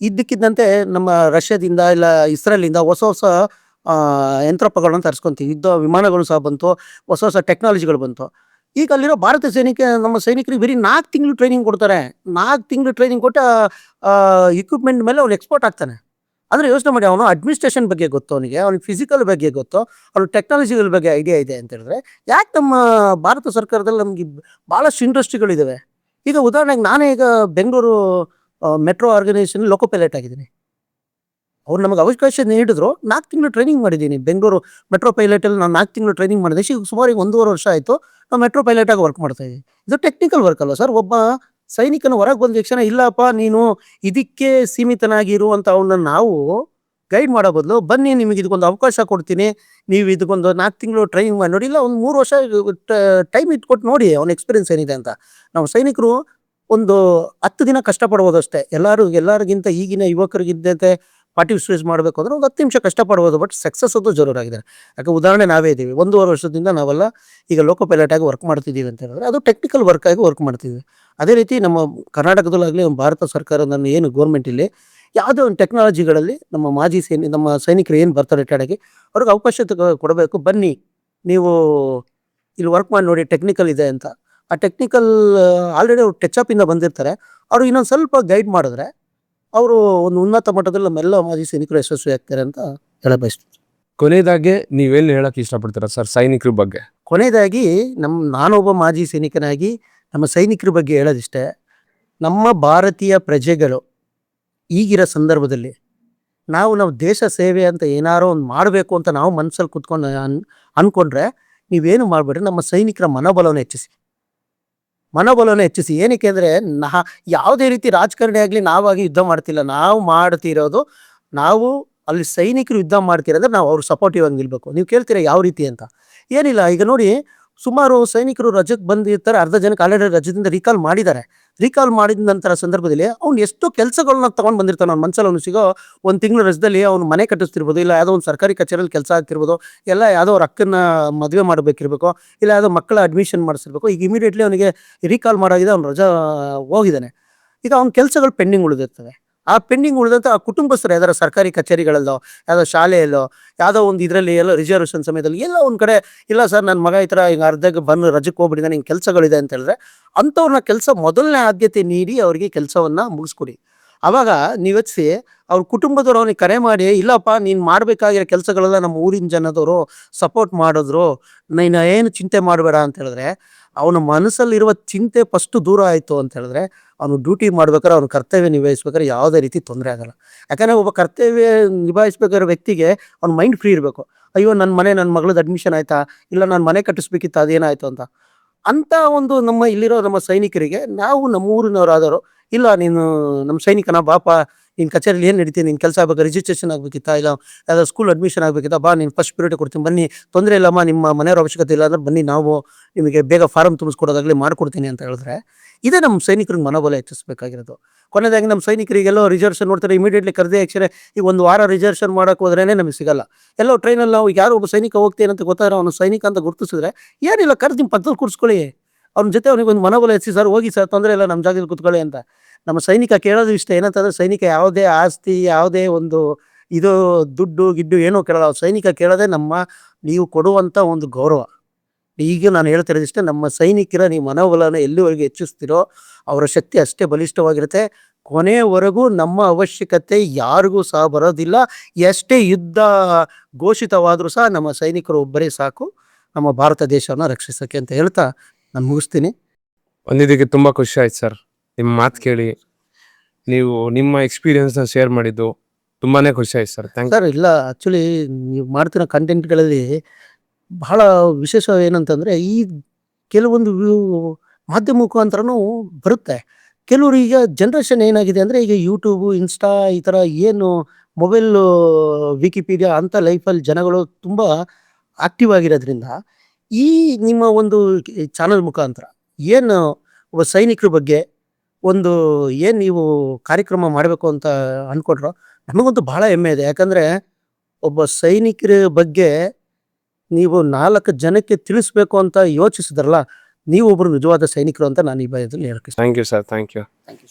ಇದ್ದಕ್ಕಿದ್ದಂತೆ ನಮ್ಮ ರಷ್ಯಾದಿಂದ ಇಲ್ಲ ಇಸ್ರೇಲಿಂದ ಹೊಸ ಹೊಸ ಯಂತ್ರೋಪಗಳನ್ನು ತರಿಸ್ಕೊತೀವಿ. ಯುದ್ಧ ವಿಮಾನಗಳು ಸಹ ಬಂತು, ಹೊಸ ಹೊಸ ಟೆಕ್ನಾಲಜಿಗಳು ಬಂತು. ಈಗ ಅಲ್ಲಿರೋ ಭಾರತ ಸೈನಿಕ, ನಮ್ಮ ಸೈನಿಕರಿಗೆ ಬರೀ ನಾಲ್ಕು ತಿಂಗಳು ಟ್ರೈನಿಂಗ್ ಕೊಡ್ತಾರೆ. ನಾಲ್ಕು ತಿಂಗಳು ಟ್ರೈನಿಂಗ್ ಕೊಟ್ಟು ಇಕ್ವಿಪ್ಮೆಂಟ್ ಮೇಲೆ ಅವ್ನು ಎಕ್ಸ್ಪೋರ್ಟ್ ಆಗ್ತಾನೆ. ಅಂದರೆ ಯೋಚನೆ ಮಾಡಿ, ಅವನು ಅಡ್ಮಿನಿಸ್ಟ್ರೇಷನ್ ಬಗ್ಗೆ ಗೊತ್ತು ಅವನಿಗೆ, ಅವ್ನಿಗೆ ಫಿಸಿಕಲ್ ಬಗ್ಗೆ ಗೊತ್ತು ಅವ್ನಿಗೆ ಟೆಕ್ನಾಲಜಿಗಳ ಬಗ್ಗೆ ಐಡಿಯಾ ಇದೆ ಅಂತ ಹೇಳಿದ್ರೆ, ಯಾಕೆ ನಮ್ಮ ಭಾರತ ಸರ್ಕಾರದಲ್ಲಿ ನಮಗೆ ಭಾಳಷ್ಟು ಇಂಡಸ್ಟ್ರಿಗಳಿದ್ದಾವೆ ಈಗ ಉದಾಹರಣೆಗೆ ನಾನೇ ಈಗ Bengaluru metro organisation loco pilot ಆಗಿದ್ದೀನಿ. ಅವ್ರು ನಮಗೆ ಅವಕಾಶ ನೀಡಿದ್ರು. ನಾಲ್ಕು ತಿಂಗಳು ಟ್ರೈನಿಂಗ್ ಮಾಡಿದ್ದೀನಿ. ಬೆಂಗಳೂರು ಮೆಟ್ರೋ ಪೈಲಟಲ್ಲಿ ನಾನು ನಾಲ್ಕು ತಿಂಗಳು ಟ್ರೈನಿಂಗ್ ಮಾಡಿದೆ. ಸುಮಾರು ಒಂದೂವರೆ ವರ್ಷ ಆಯಿತು. ನಾವು ಮೆಟ್ರೋ ಪೈಲಟಾಗಿ ವರ್ಕ್ ಮಾಡ್ತಾ ಇದ್ದೀವಿ ಇದು ಟೆಕ್ನಿಕಲ್ ವರ್ಕ್ ಅಲ್ವಾ ಸರ್ ಒಬ್ಬ ಸೈನಿಕನ ಹೊರಗೆ ಬಂದ ತಕ್ಷಣ ಇಲ್ಲಪ್ಪ, ನೀನು ಇದಕ್ಕೆ ಸೀಮಿತನಾಗಿರುವಂಥ ಅವನ್ನ ನಾವು ಗೈಡ್ ಮಾಡೋ ಬದಲು ಬನ್ನಿ, ನಿಮಗೆ ಇದಕ್ಕೊಂದು ಅವಕಾಶ ಕೊಡ್ತೀನಿ. ನೀವು ಇದಕ್ಕೊಂದು ನಾಲ್ಕು ತಿಂಗಳು ಟ್ರೈನಿಂಗ್ ಮಾಡಿ ನೋಡಿ. ಇಲ್ಲ, ಒಂದು ಮೂರು ವರ್ಷ ಟೈಮ್ ಇಟ್ಕೊಟ್ಟು ನೋಡಿ, ಅವ್ನ ಎಕ್ಸ್ಪೀರಿಯನ್ಸ್ ಏನಿದೆ ಅಂತ. ನಾವು ಸೈನಿಕರು ಒಂದು ಹತ್ತು ದಿನ ಕಷ್ಟಪಡ್ಬೋದು ಅಷ್ಟೇ. ಎಲ್ಲರೂ, ಎಲ್ಲರಿಗಿಂತ ಈಗಿನ ಯುವಕರಿಗಿದ್ದಂತೆ ಪಾರ್ಟಿಸಿಪೇಟ್ ಮಾಡಬೇಕು ಅಂದ್ರೆ ಒಂದು ಹತ್ತು ನಿಮಿಷ ಕಷ್ಟಪಡ್ಬೋದು ಬಟ್ ಸಕ್ಸಸ್ ಅಂತೂ ಜರೂರಾಗಿದೆ. ಯಾಕೆ ಉದಾಹರಣೆ ನಾವೇ ಇದ್ದೀವಿ. ಒಂದೂವರೆ ವರ್ಷದಿಂದ ನಾವೆಲ್ಲ, ಈಗ ಲೋಕೋ ಆಗಿ ವರ್ಕ್ ಮಾಡ್ತಿದ್ದೀವಿ ಅಂತ ಹೇಳಿದ್ರೆ ಅದು ಟೆಕ್ನಿಕಲ್ ವರ್ಕ್ ಆಗಿ ವರ್ಕ್ ಮಾಡ್ತಿದ್ವಿ ಅದೇ ರೀತಿ ನಮ್ಮ ಕರ್ನಾಟಕದಲ್ಲಾಗಲಿ, ನಮ್ಮ ಭಾರತ ಸರ್ಕಾರ ಏನು ಗೌರ್ಮೆಂಟ್ ಇಲ್ಲಿ, ಯಾವುದೇ ಒಂದು ಟೆಕ್ನಾಲಜಿಗಳಲ್ಲಿ ನಮ್ಮ ಮಾಜಿ ಸೈನಿ, ನಮ್ಮ ಸೈನಿಕರು ಏನು ಬರ್ತಾರೆ ರಿಟೈರ್ಡ್ ಆಗಿ, ಅವ್ರಿಗೆ ಅವಕಾಶ ಕೊಡಬೇಕು. ಬನ್ನಿ, ನೀವು ಇಲ್ಲಿ ವರ್ಕ್ ಮಾಡಿ ನೋಡಿ ಟೆಕ್ನಿಕಲ್ ಇದೆ ಅಂತ. ಆ ಟೆಕ್ನಿಕಲ್ ಆಲ್ರೆಡಿ ಅವ್ರು ಟಚ್ ಇಂದ ಬಂದಿರ್ತಾರೆ. ಅವರು ಇನ್ನೊಂದು ಸ್ವಲ್ಪ ಗೈಡ್ ಮಾಡಿದ್ರೆ ಅವರು ಒಂದು ಉನ್ನತ ಮಟ್ಟದಲ್ಲಿ ನಮ್ಮೆಲ್ಲ ಮಾಜಿ ಸೈನಿಕರು ಯಶಸ್ವಿ ಆಗ್ತಾರೆ ಅಂತ ಹೇಳ ಬಯಸ್ತೀನಿ. ಕೊನೆಯದಾಗಿ ನೀವೇನು ಹೇಳಕ್ಕೆ ಇಷ್ಟಪಡ್ತೀರಾ ಸರ್ ಸೈನಿಕರ ಬಗ್ಗೆ? ಕೊನೆಯದಾಗಿ ನಮ್ಮ ನಾನೊಬ್ಬ ಮಾಜಿ ಸೈನಿಕನಾಗಿ ನಮ್ಮ ಸೈನಿಕರ ಬಗ್ಗೆ ಹೇಳೋದಿಷ್ಟೇ. ನಮ್ಮ ಭಾರತೀಯ ಪ್ರಜೆಗಳು ಈಗಿರೋ ಸಂದರ್ಭದಲ್ಲಿ ನಾವು ನಾವು ದೇಶ ಸೇವೆ ಅಂತ ಏನಾರೋ ಒಂದು ಮಾಡಬೇಕು ಅಂತ ನಾವು ಮನಸ್ಸಲ್ಲಿ ಕುತ್ಕೊಂಡು ಅನ್ ಅಂದ್ಕೊಂಡ್ರೆ ನೀವೇನು ಮಾಡಬೇಡ್ರಿ ನಮ್ಮ ಸೈನಿಕರ ಮನೋಬಲವನ್ನು ಹೆಚ್ಚಿಸಿ. ಮನೋಬಲವನ್ನು ಹೆಚ್ಚಿಸಿ. ಏನಕ್ಕೆ ಅಂದರೆ ನಾ ಯಾವುದೇ ರೀತಿ ರಾಜಕಾರಣಿ ಆಗಲಿ ನಾವಾಗಿ ಯುದ್ಧ ಮಾಡ್ತಿಲ್ಲ. ನಾವು ಮಾಡ್ತಿರೋದು, ನಾವು ಅಲ್ಲಿ ಸೈನಿಕರು ಯುದ್ಧ ಮಾಡ್ತಿರೋದ್ರೆ ನಾವು ಅವ್ರು ಸಪೋರ್ಟಿವ್ ಆಗಿ ನಿಲ್ಬೇಕು. ನೀವು ಕೇಳ್ತೀರಾ ಯಾವ ರೀತಿ ಅಂತ? ಏನಿಲ್ಲ. ಈಗ ನೋಡಿ, ಸುಮಾರು ಸೈನಿಕರು ರಜಕ್ಕೆ ಬಂದಿರ್ತಾರೆ. ಅರ್ಧ ಜನಕ್ಕೆ ಆಲ್ರೆಡಿ ರಜದಿಂದ ರೀಕಾಲ್ ಮಾಡಿದ್ದಾರೆ. ರೀಕಾಲ್ ಮಾಡಿದ ನಂತರ ಸಂದರ್ಭದಲ್ಲಿ ಅವ್ನು ಎಷ್ಟು ಕೆಲಸಗಳನ್ನ ತಗೊಂಡು ಬಂದಿರ್ತಾನೆ ಅವ್ನ ಮನಸ್ಸಲ್ಲಿ ಅವ್ನು ಸಿಗೋ ಒಂದು ತಿಂಗಳ ರಜದಲ್ಲಿ ಅವ್ನು ಮನೆ ಕಟ್ಟಿಸ್ತಿರ್ಬೋದು, ಇಲ್ಲ ಯಾವುದೋ ಒಂದು ಸರ್ಕಾರಿ ಕಚೇರಿಯಲ್ಲಿ ಕೆಲಸ ಆಗ್ತಿರ್ಬೋದು, ಎಲ್ಲ ಯಾವುದೋ ಅವ್ರ ಅಕ್ಕನ ಮದುವೆ ಮಾಡಬೇಕಿರ್ಬೇಕು, ಇಲ್ಲ ಯಾವುದೋ ಮಕ್ಕಳ ಅಡ್ಮಿಷನ್ ಮಾಡಿಸಿರ್ಬೇಕು. ಈಗ ಇಮಿಡಿಯೇಟ್ಲಿ ಅವನಿಗೆ ರೀಕಾಲ್ ಮಾಡಾಗಿದೆ ಅವ್ನು ರಜಾ ಹೋಗಿದ್ದಾನೆ. ಈಗ ಅವ್ನ ಕೆಲಸಗಳು ಪೆಂಡಿಂಗ್ ಉಳಿದಿರ್ತವೆ. ಆ ಪೆಂಡಿಂಗ್ ಉಳಿದಂಥ ಆ ಕುಟುಂಬಸ್ಥರು ಯಾವ್ದಾರ ಸರ್ಕಾರಿ ಕಚೇರಿಗಳಲ್ಲೋ, ಯಾವುದೋ ಶಾಲೆಯಲ್ಲೋ, ಯಾವುದೋ ಒಂದು ಇದರಲ್ಲಿ ಎಲ್ಲ ರಿಸರ್ವೇಷನ್ ಸಮಯದಲ್ಲಿ ಎಲ್ಲ ಒಂದು ಕಡೆ, ಇಲ್ಲ ಸರ್ ನನ್ನ ಮಗ ಈ ಥರ ಈಗ ಅರ್ಧಕ್ಕೆ ಬಂದು ರಜಕ್ಕೆ ಹೋಗ್ಬಿಟ್ಟಿದ್ದಾನೆ, ಹಿಂಗೆ ಕೆಲಸಗಳಿದೆ ಅಂತ ಹೇಳಿದ್ರೆ ಅಂಥವ್ರನ್ನ ಕೆಲಸ ಮೊದಲನೇ ಆದ್ಯತೆ ನೀಡಿ ಅವರಿಗೆ ಕೆಲಸವನ್ನು ಮುಗಿಸ್ಕೊಡಿ. ಆವಾಗ ನೀವು ಅವ್ರ ಕುಟುಂಬದವ್ರು ಅವನಿಗೆ ಕರೆ ಮಾಡಿ, ಇಲ್ಲಪ್ಪ ನೀನು ಮಾಡಬೇಕಾಗಿರೋ ಕೆಲಸಗಳೆಲ್ಲ ನಮ್ಮ ಊರಿನ ಜನದವರು ಸಪೋರ್ಟ್ ಮಾಡಿದ್ರು, ನೀನು ಏನು ಚಿಂತೆ ಮಾಡಬೇಡ ಅಂತ ಹೇಳಿದ್ರೆ ಅವನ ಮನಸ್ಸಲ್ಲಿರುವ ಚಿಂತೆ ಫಸ್ಟು ದೂರ ಆಯಿತು ಅಂತ ಹೇಳಿದ್ರೆ ಅವನು ಡ್ಯೂಟಿ ಮಾಡ್ಬೇಕಾದ್ರೆ ಅವನು ಕರ್ತವ್ಯ ನಿಭಾಯಿಸ್ಬೇಕಾದ್ರೆ ಯಾವುದೇ ರೀತಿ ತೊಂದರೆ ಆಗಲ್ಲ. ಯಾಕಂದರೆ ಒಬ್ಬ ಕರ್ತವ್ಯ ನಿಭಾಯಿಸ್ಬೇಕಾಗಿರೋ ವ್ಯಕ್ತಿಗೆ ಅವ್ನ ಮೈಂಡ್ ಫ್ರೀ ಇರಬೇಕು. ಅಯ್ಯೋ ನನ್ನ ಮನೆ ನನ್ನ ಮಗಳದ್ದು ಅಡ್ಮಿಷನ್ ಆಯ್ತಾ? ಇಲ್ಲ, ನಾನು ಮನೆ ಕಟ್ಟಿಸ್ಬೇಕಿತ್ತು, ಅದೇನಾಯಿತು ಅಂತ. ಅಂಥ ಒಂದು ನಮ್ಮ ಇಲ್ಲಿರೋ ನಮ್ಮ ಸೈನಿಕರಿಗೆ ನಾವು ನಮ್ಮ ಊರಿನವರಾದವರು ಇಲ್ಲ, ನೀನು ನಮ್ಮ ಸೈನಿಕನ ಬಾಪ ನಿನ್ನ ಕಚೇರಿಯಲ್ಲಿ ಏನು ನಡೀತೀನಿ ನಿನ್ನ ಕೆಲಸ ಆಗಬೇಕು ರಿಜಿಸ್ಟ್ರೇಷನ್ ಆಗಬೇಕಿತ್ತಾ? ಇಲ್ಲ ಸ್ಕೂಲ್ ಅಡ್ಮಿಷನ್ ಆಗಬೇಕಿತ್ತಾ? ಬಾ, ನೀನು ಫಸ್ಟ್ ಪ್ರಿಯೋರಿಟಿ ಕೊಡ್ತೀನಿ, ಬನ್ನಿ. ತೊಂದರೆ ಇಲ್ಲಮ್ಮ, ನಿಮ್ಮ ಮನೆಯವ್ರ ಅವಶ್ಯಕತೆ ಇಲ್ಲ ಅಂದ್ರೆ ಬನ್ನಿ ನಾವು ನಿಮಗೆ ಬೇಗ ಫಾರಮ್ ತುಂಬಿಸ್ಕೊಡೋದಾಗಲಿ ಮಾಡ್ಕೊಡ್ತೀನಿ ಅಂತ ಹೇಳಿದ್ರೆ, ಇದೇ ನಮ್ಮ ಸೈನಿಕರಿಗೆ ಮನೋಬಲ ಹೆಚ್ಚಿಸಬೇಕಾಗಿರೋದು. ಕೊನೆಯದಾಗಿ ನಮ್ಮ ಸೈನಿಕರಿಗೆಲ್ಲೋ ರಿಸರ್ವೇಷನ್ ನೋಡ್ತಾರೆ ಇಮಿಡಿಯೇಟ್ಲಿ ಕರೆದೇ ಅಕ್ಷರ ಈಗ ಒಂದು ವಾರ ರಿಸರ್ವೇಷನ್ ಮಾಡೋಕೆ ಹೋದ್ರೇ ನಮಗೆ ಸಿಗಲ್ಲ. ಎಲ್ಲೋ ಟ್ರೈನಲ್ಲಿ ನಾವು ಯಾರೋ ಒಬ್ಬ ಸೈನಿಕ ಹೋಗ್ತೇನೆ ಅಂತ ಗೊತ್ತಾದ್ರೆ ಅವನು ಸೈನಿಕ ಅಂತ ಗುರುತಿಸಿದ್ರೆ, ಏನಿಲ್ಲ, ಕರೆದು ನಿಮ್ಮ ಪಕ್ಕದಲ್ಲಿ ಕೂರಿಸ್ಕೊಳ್ಳಿ. ಅವ್ನ ಜೊತೆ ಅವ್ರಿಗೆ ಒಂದು ಮನೋಬಲ ಹೆಚ್ಚಿ ಸರ್, ಹೋಗಿ, ಸರ್, ತೊಂದರೆ ಇಲ್ಲ ನಮ್ಮ ಜಾಗದಲ್ಲಿ ಕುತ್ಕೊಳ್ಳಿ ಅಂತ. ನಮ್ಮ ಸೈನಿಕ ಕೇಳೋದು ಇಷ್ಟ. ಏನಂತಂದ್ರೆ ಸೈನಿಕ ಯಾವುದೇ ಆಸ್ತಿ, ಯಾವುದೇ ಒಂದು ಇದು, ದುಡ್ಡು, ಗಿಡ್ಡು ಏನೂ ಕೇಳಲ್ಲ. ಅವ್ರು ಸೈನಿಕ ಕೇಳೋದೇ ನಮ್ಮ, ನೀವು ಕೊಡುವಂಥ ಒಂದು ಗೌರವ. ಈಗ ನಾನು ಹೇಳ್ತಿರೋದಿಷ್ಟೇ, ನಮ್ಮ ಸೈನಿಕರ ನೀವು ಮನೋಬಲನ ಎಲ್ಲಿವರೆಗೆ ಹೆಚ್ಚಿಸ್ತಿರೋ, ಅವರ ಶಕ್ತಿ ಅಷ್ಟೇ ಬಲಿಷ್ಠವಾಗಿರುತ್ತೆ. ಕೊನೆವರೆಗೂ ನಮ್ಮ ಅವಶ್ಯಕತೆ ಯಾರಿಗೂ ಸಹ ಬರೋದಿಲ್ಲ. ಎಷ್ಟೇ ಯುದ್ಧ ಘೋಷಿತವಾದರೂ ಸಹ ನಮ್ಮ ಸೈನಿಕರು ಒಬ್ಬರೇ ಸಾಕು. ನಮ್ಮ ಭಾರತ ದೇಶವನ್ನು ರಕ್ಷಿಸೋಕ್ಕೆ ಅಂತ ಹೇಳ್ತಾ ನಾನು ಮುಗಿಸ್ತೀನಿ. ಒಂದಿದ್ದಕ್ಕೆ ತುಂಬ ಖುಷಿ ಆಯ್ತು ಸರ್. ನಿಮ್ಮ ಮಾತು ಕೇಳಿ ನೀವು ನಿಮ್ಮ ಎಕ್ಸ್ಪೀರಿಯನ್ಸ್ನ ಶೇರ್ ಮಾಡಿದ್ದು ತುಂಬಾ ಖುಷಿ ಆಯ್ತು ಸರ್. ಥ್ಯಾಂಕ್ ಸರ್ ಇಲ್ಲ ಆ್ಯಕ್ಚುಲಿ ನೀವು ಮಾಡ್ತಿರೋ ಕಂಟೆಂಟ್ಗಳಲ್ಲಿ ಬಹಳ ವಿಶೇಷ ಏನಂತಂದರೆ ಈ ಕೆಲವೊಂದು ವ್ಯೂ- ಮಾಧ್ಯಮ ಮುಖಾಂತರನೂ ಬರುತ್ತೆ. ಕೆಲವರು ಈಗ ಜನ್ರೇಷನ್ ಏನಾಗಿದೆ ಅಂದರೆ ಈಗ ಯೂಟ್ಯೂಬು ಇನ್ಸ್ಟಾ ಈ ಥರ ಏನು ಮೊಬೈಲು ವಿಕಿಪೀಡಿಯಾ ಅಂಥ ಲೈಫಲ್ಲಿ ಜನಗಳು ತುಂಬ ಆಕ್ಟಿವ್ ಆಗಿರೋದ್ರಿಂದ ಈ ನಿಮ್ಮ ಒಂದು ಚಾನಲ್ ಮುಖಾಂತರ ಏನು ಒಬ್ಬ ಸೈನಿಕರ ಬಗ್ಗೆ ಒಂದು ಏನು ನೀವು ಕಾರ್ಯಕ್ರಮ ಮಾಡಬೇಕು ಅಂತ ಅಂದ್ಕೊಂಡ್ರೋ ನಮಗಂತೂ ಬಹಳ ಹೆಮ್ಮೆ ಇದೆ. ಯಾಕಂದರೆ ಒಬ್ಬ ಸೈನಿಕರ ಬಗ್ಗೆ ನೀವು ನಾಲ್ಕು ಜನಕ್ಕೆ ತಿಳಿಸ್ಬೇಕು ಅಂತ ಯೋಚಿಸಿದ್ರಲ್ಲ ನೀವು ನೀವೊಬ್ಬರು ನಿಜವಾದ ಸೈನಿಕರು ಅಂತ ನಾನು ಈ ಭಯದಲ್ಲಿ ಹೇಳಕ್ಕೆ thank you sir thank you thank you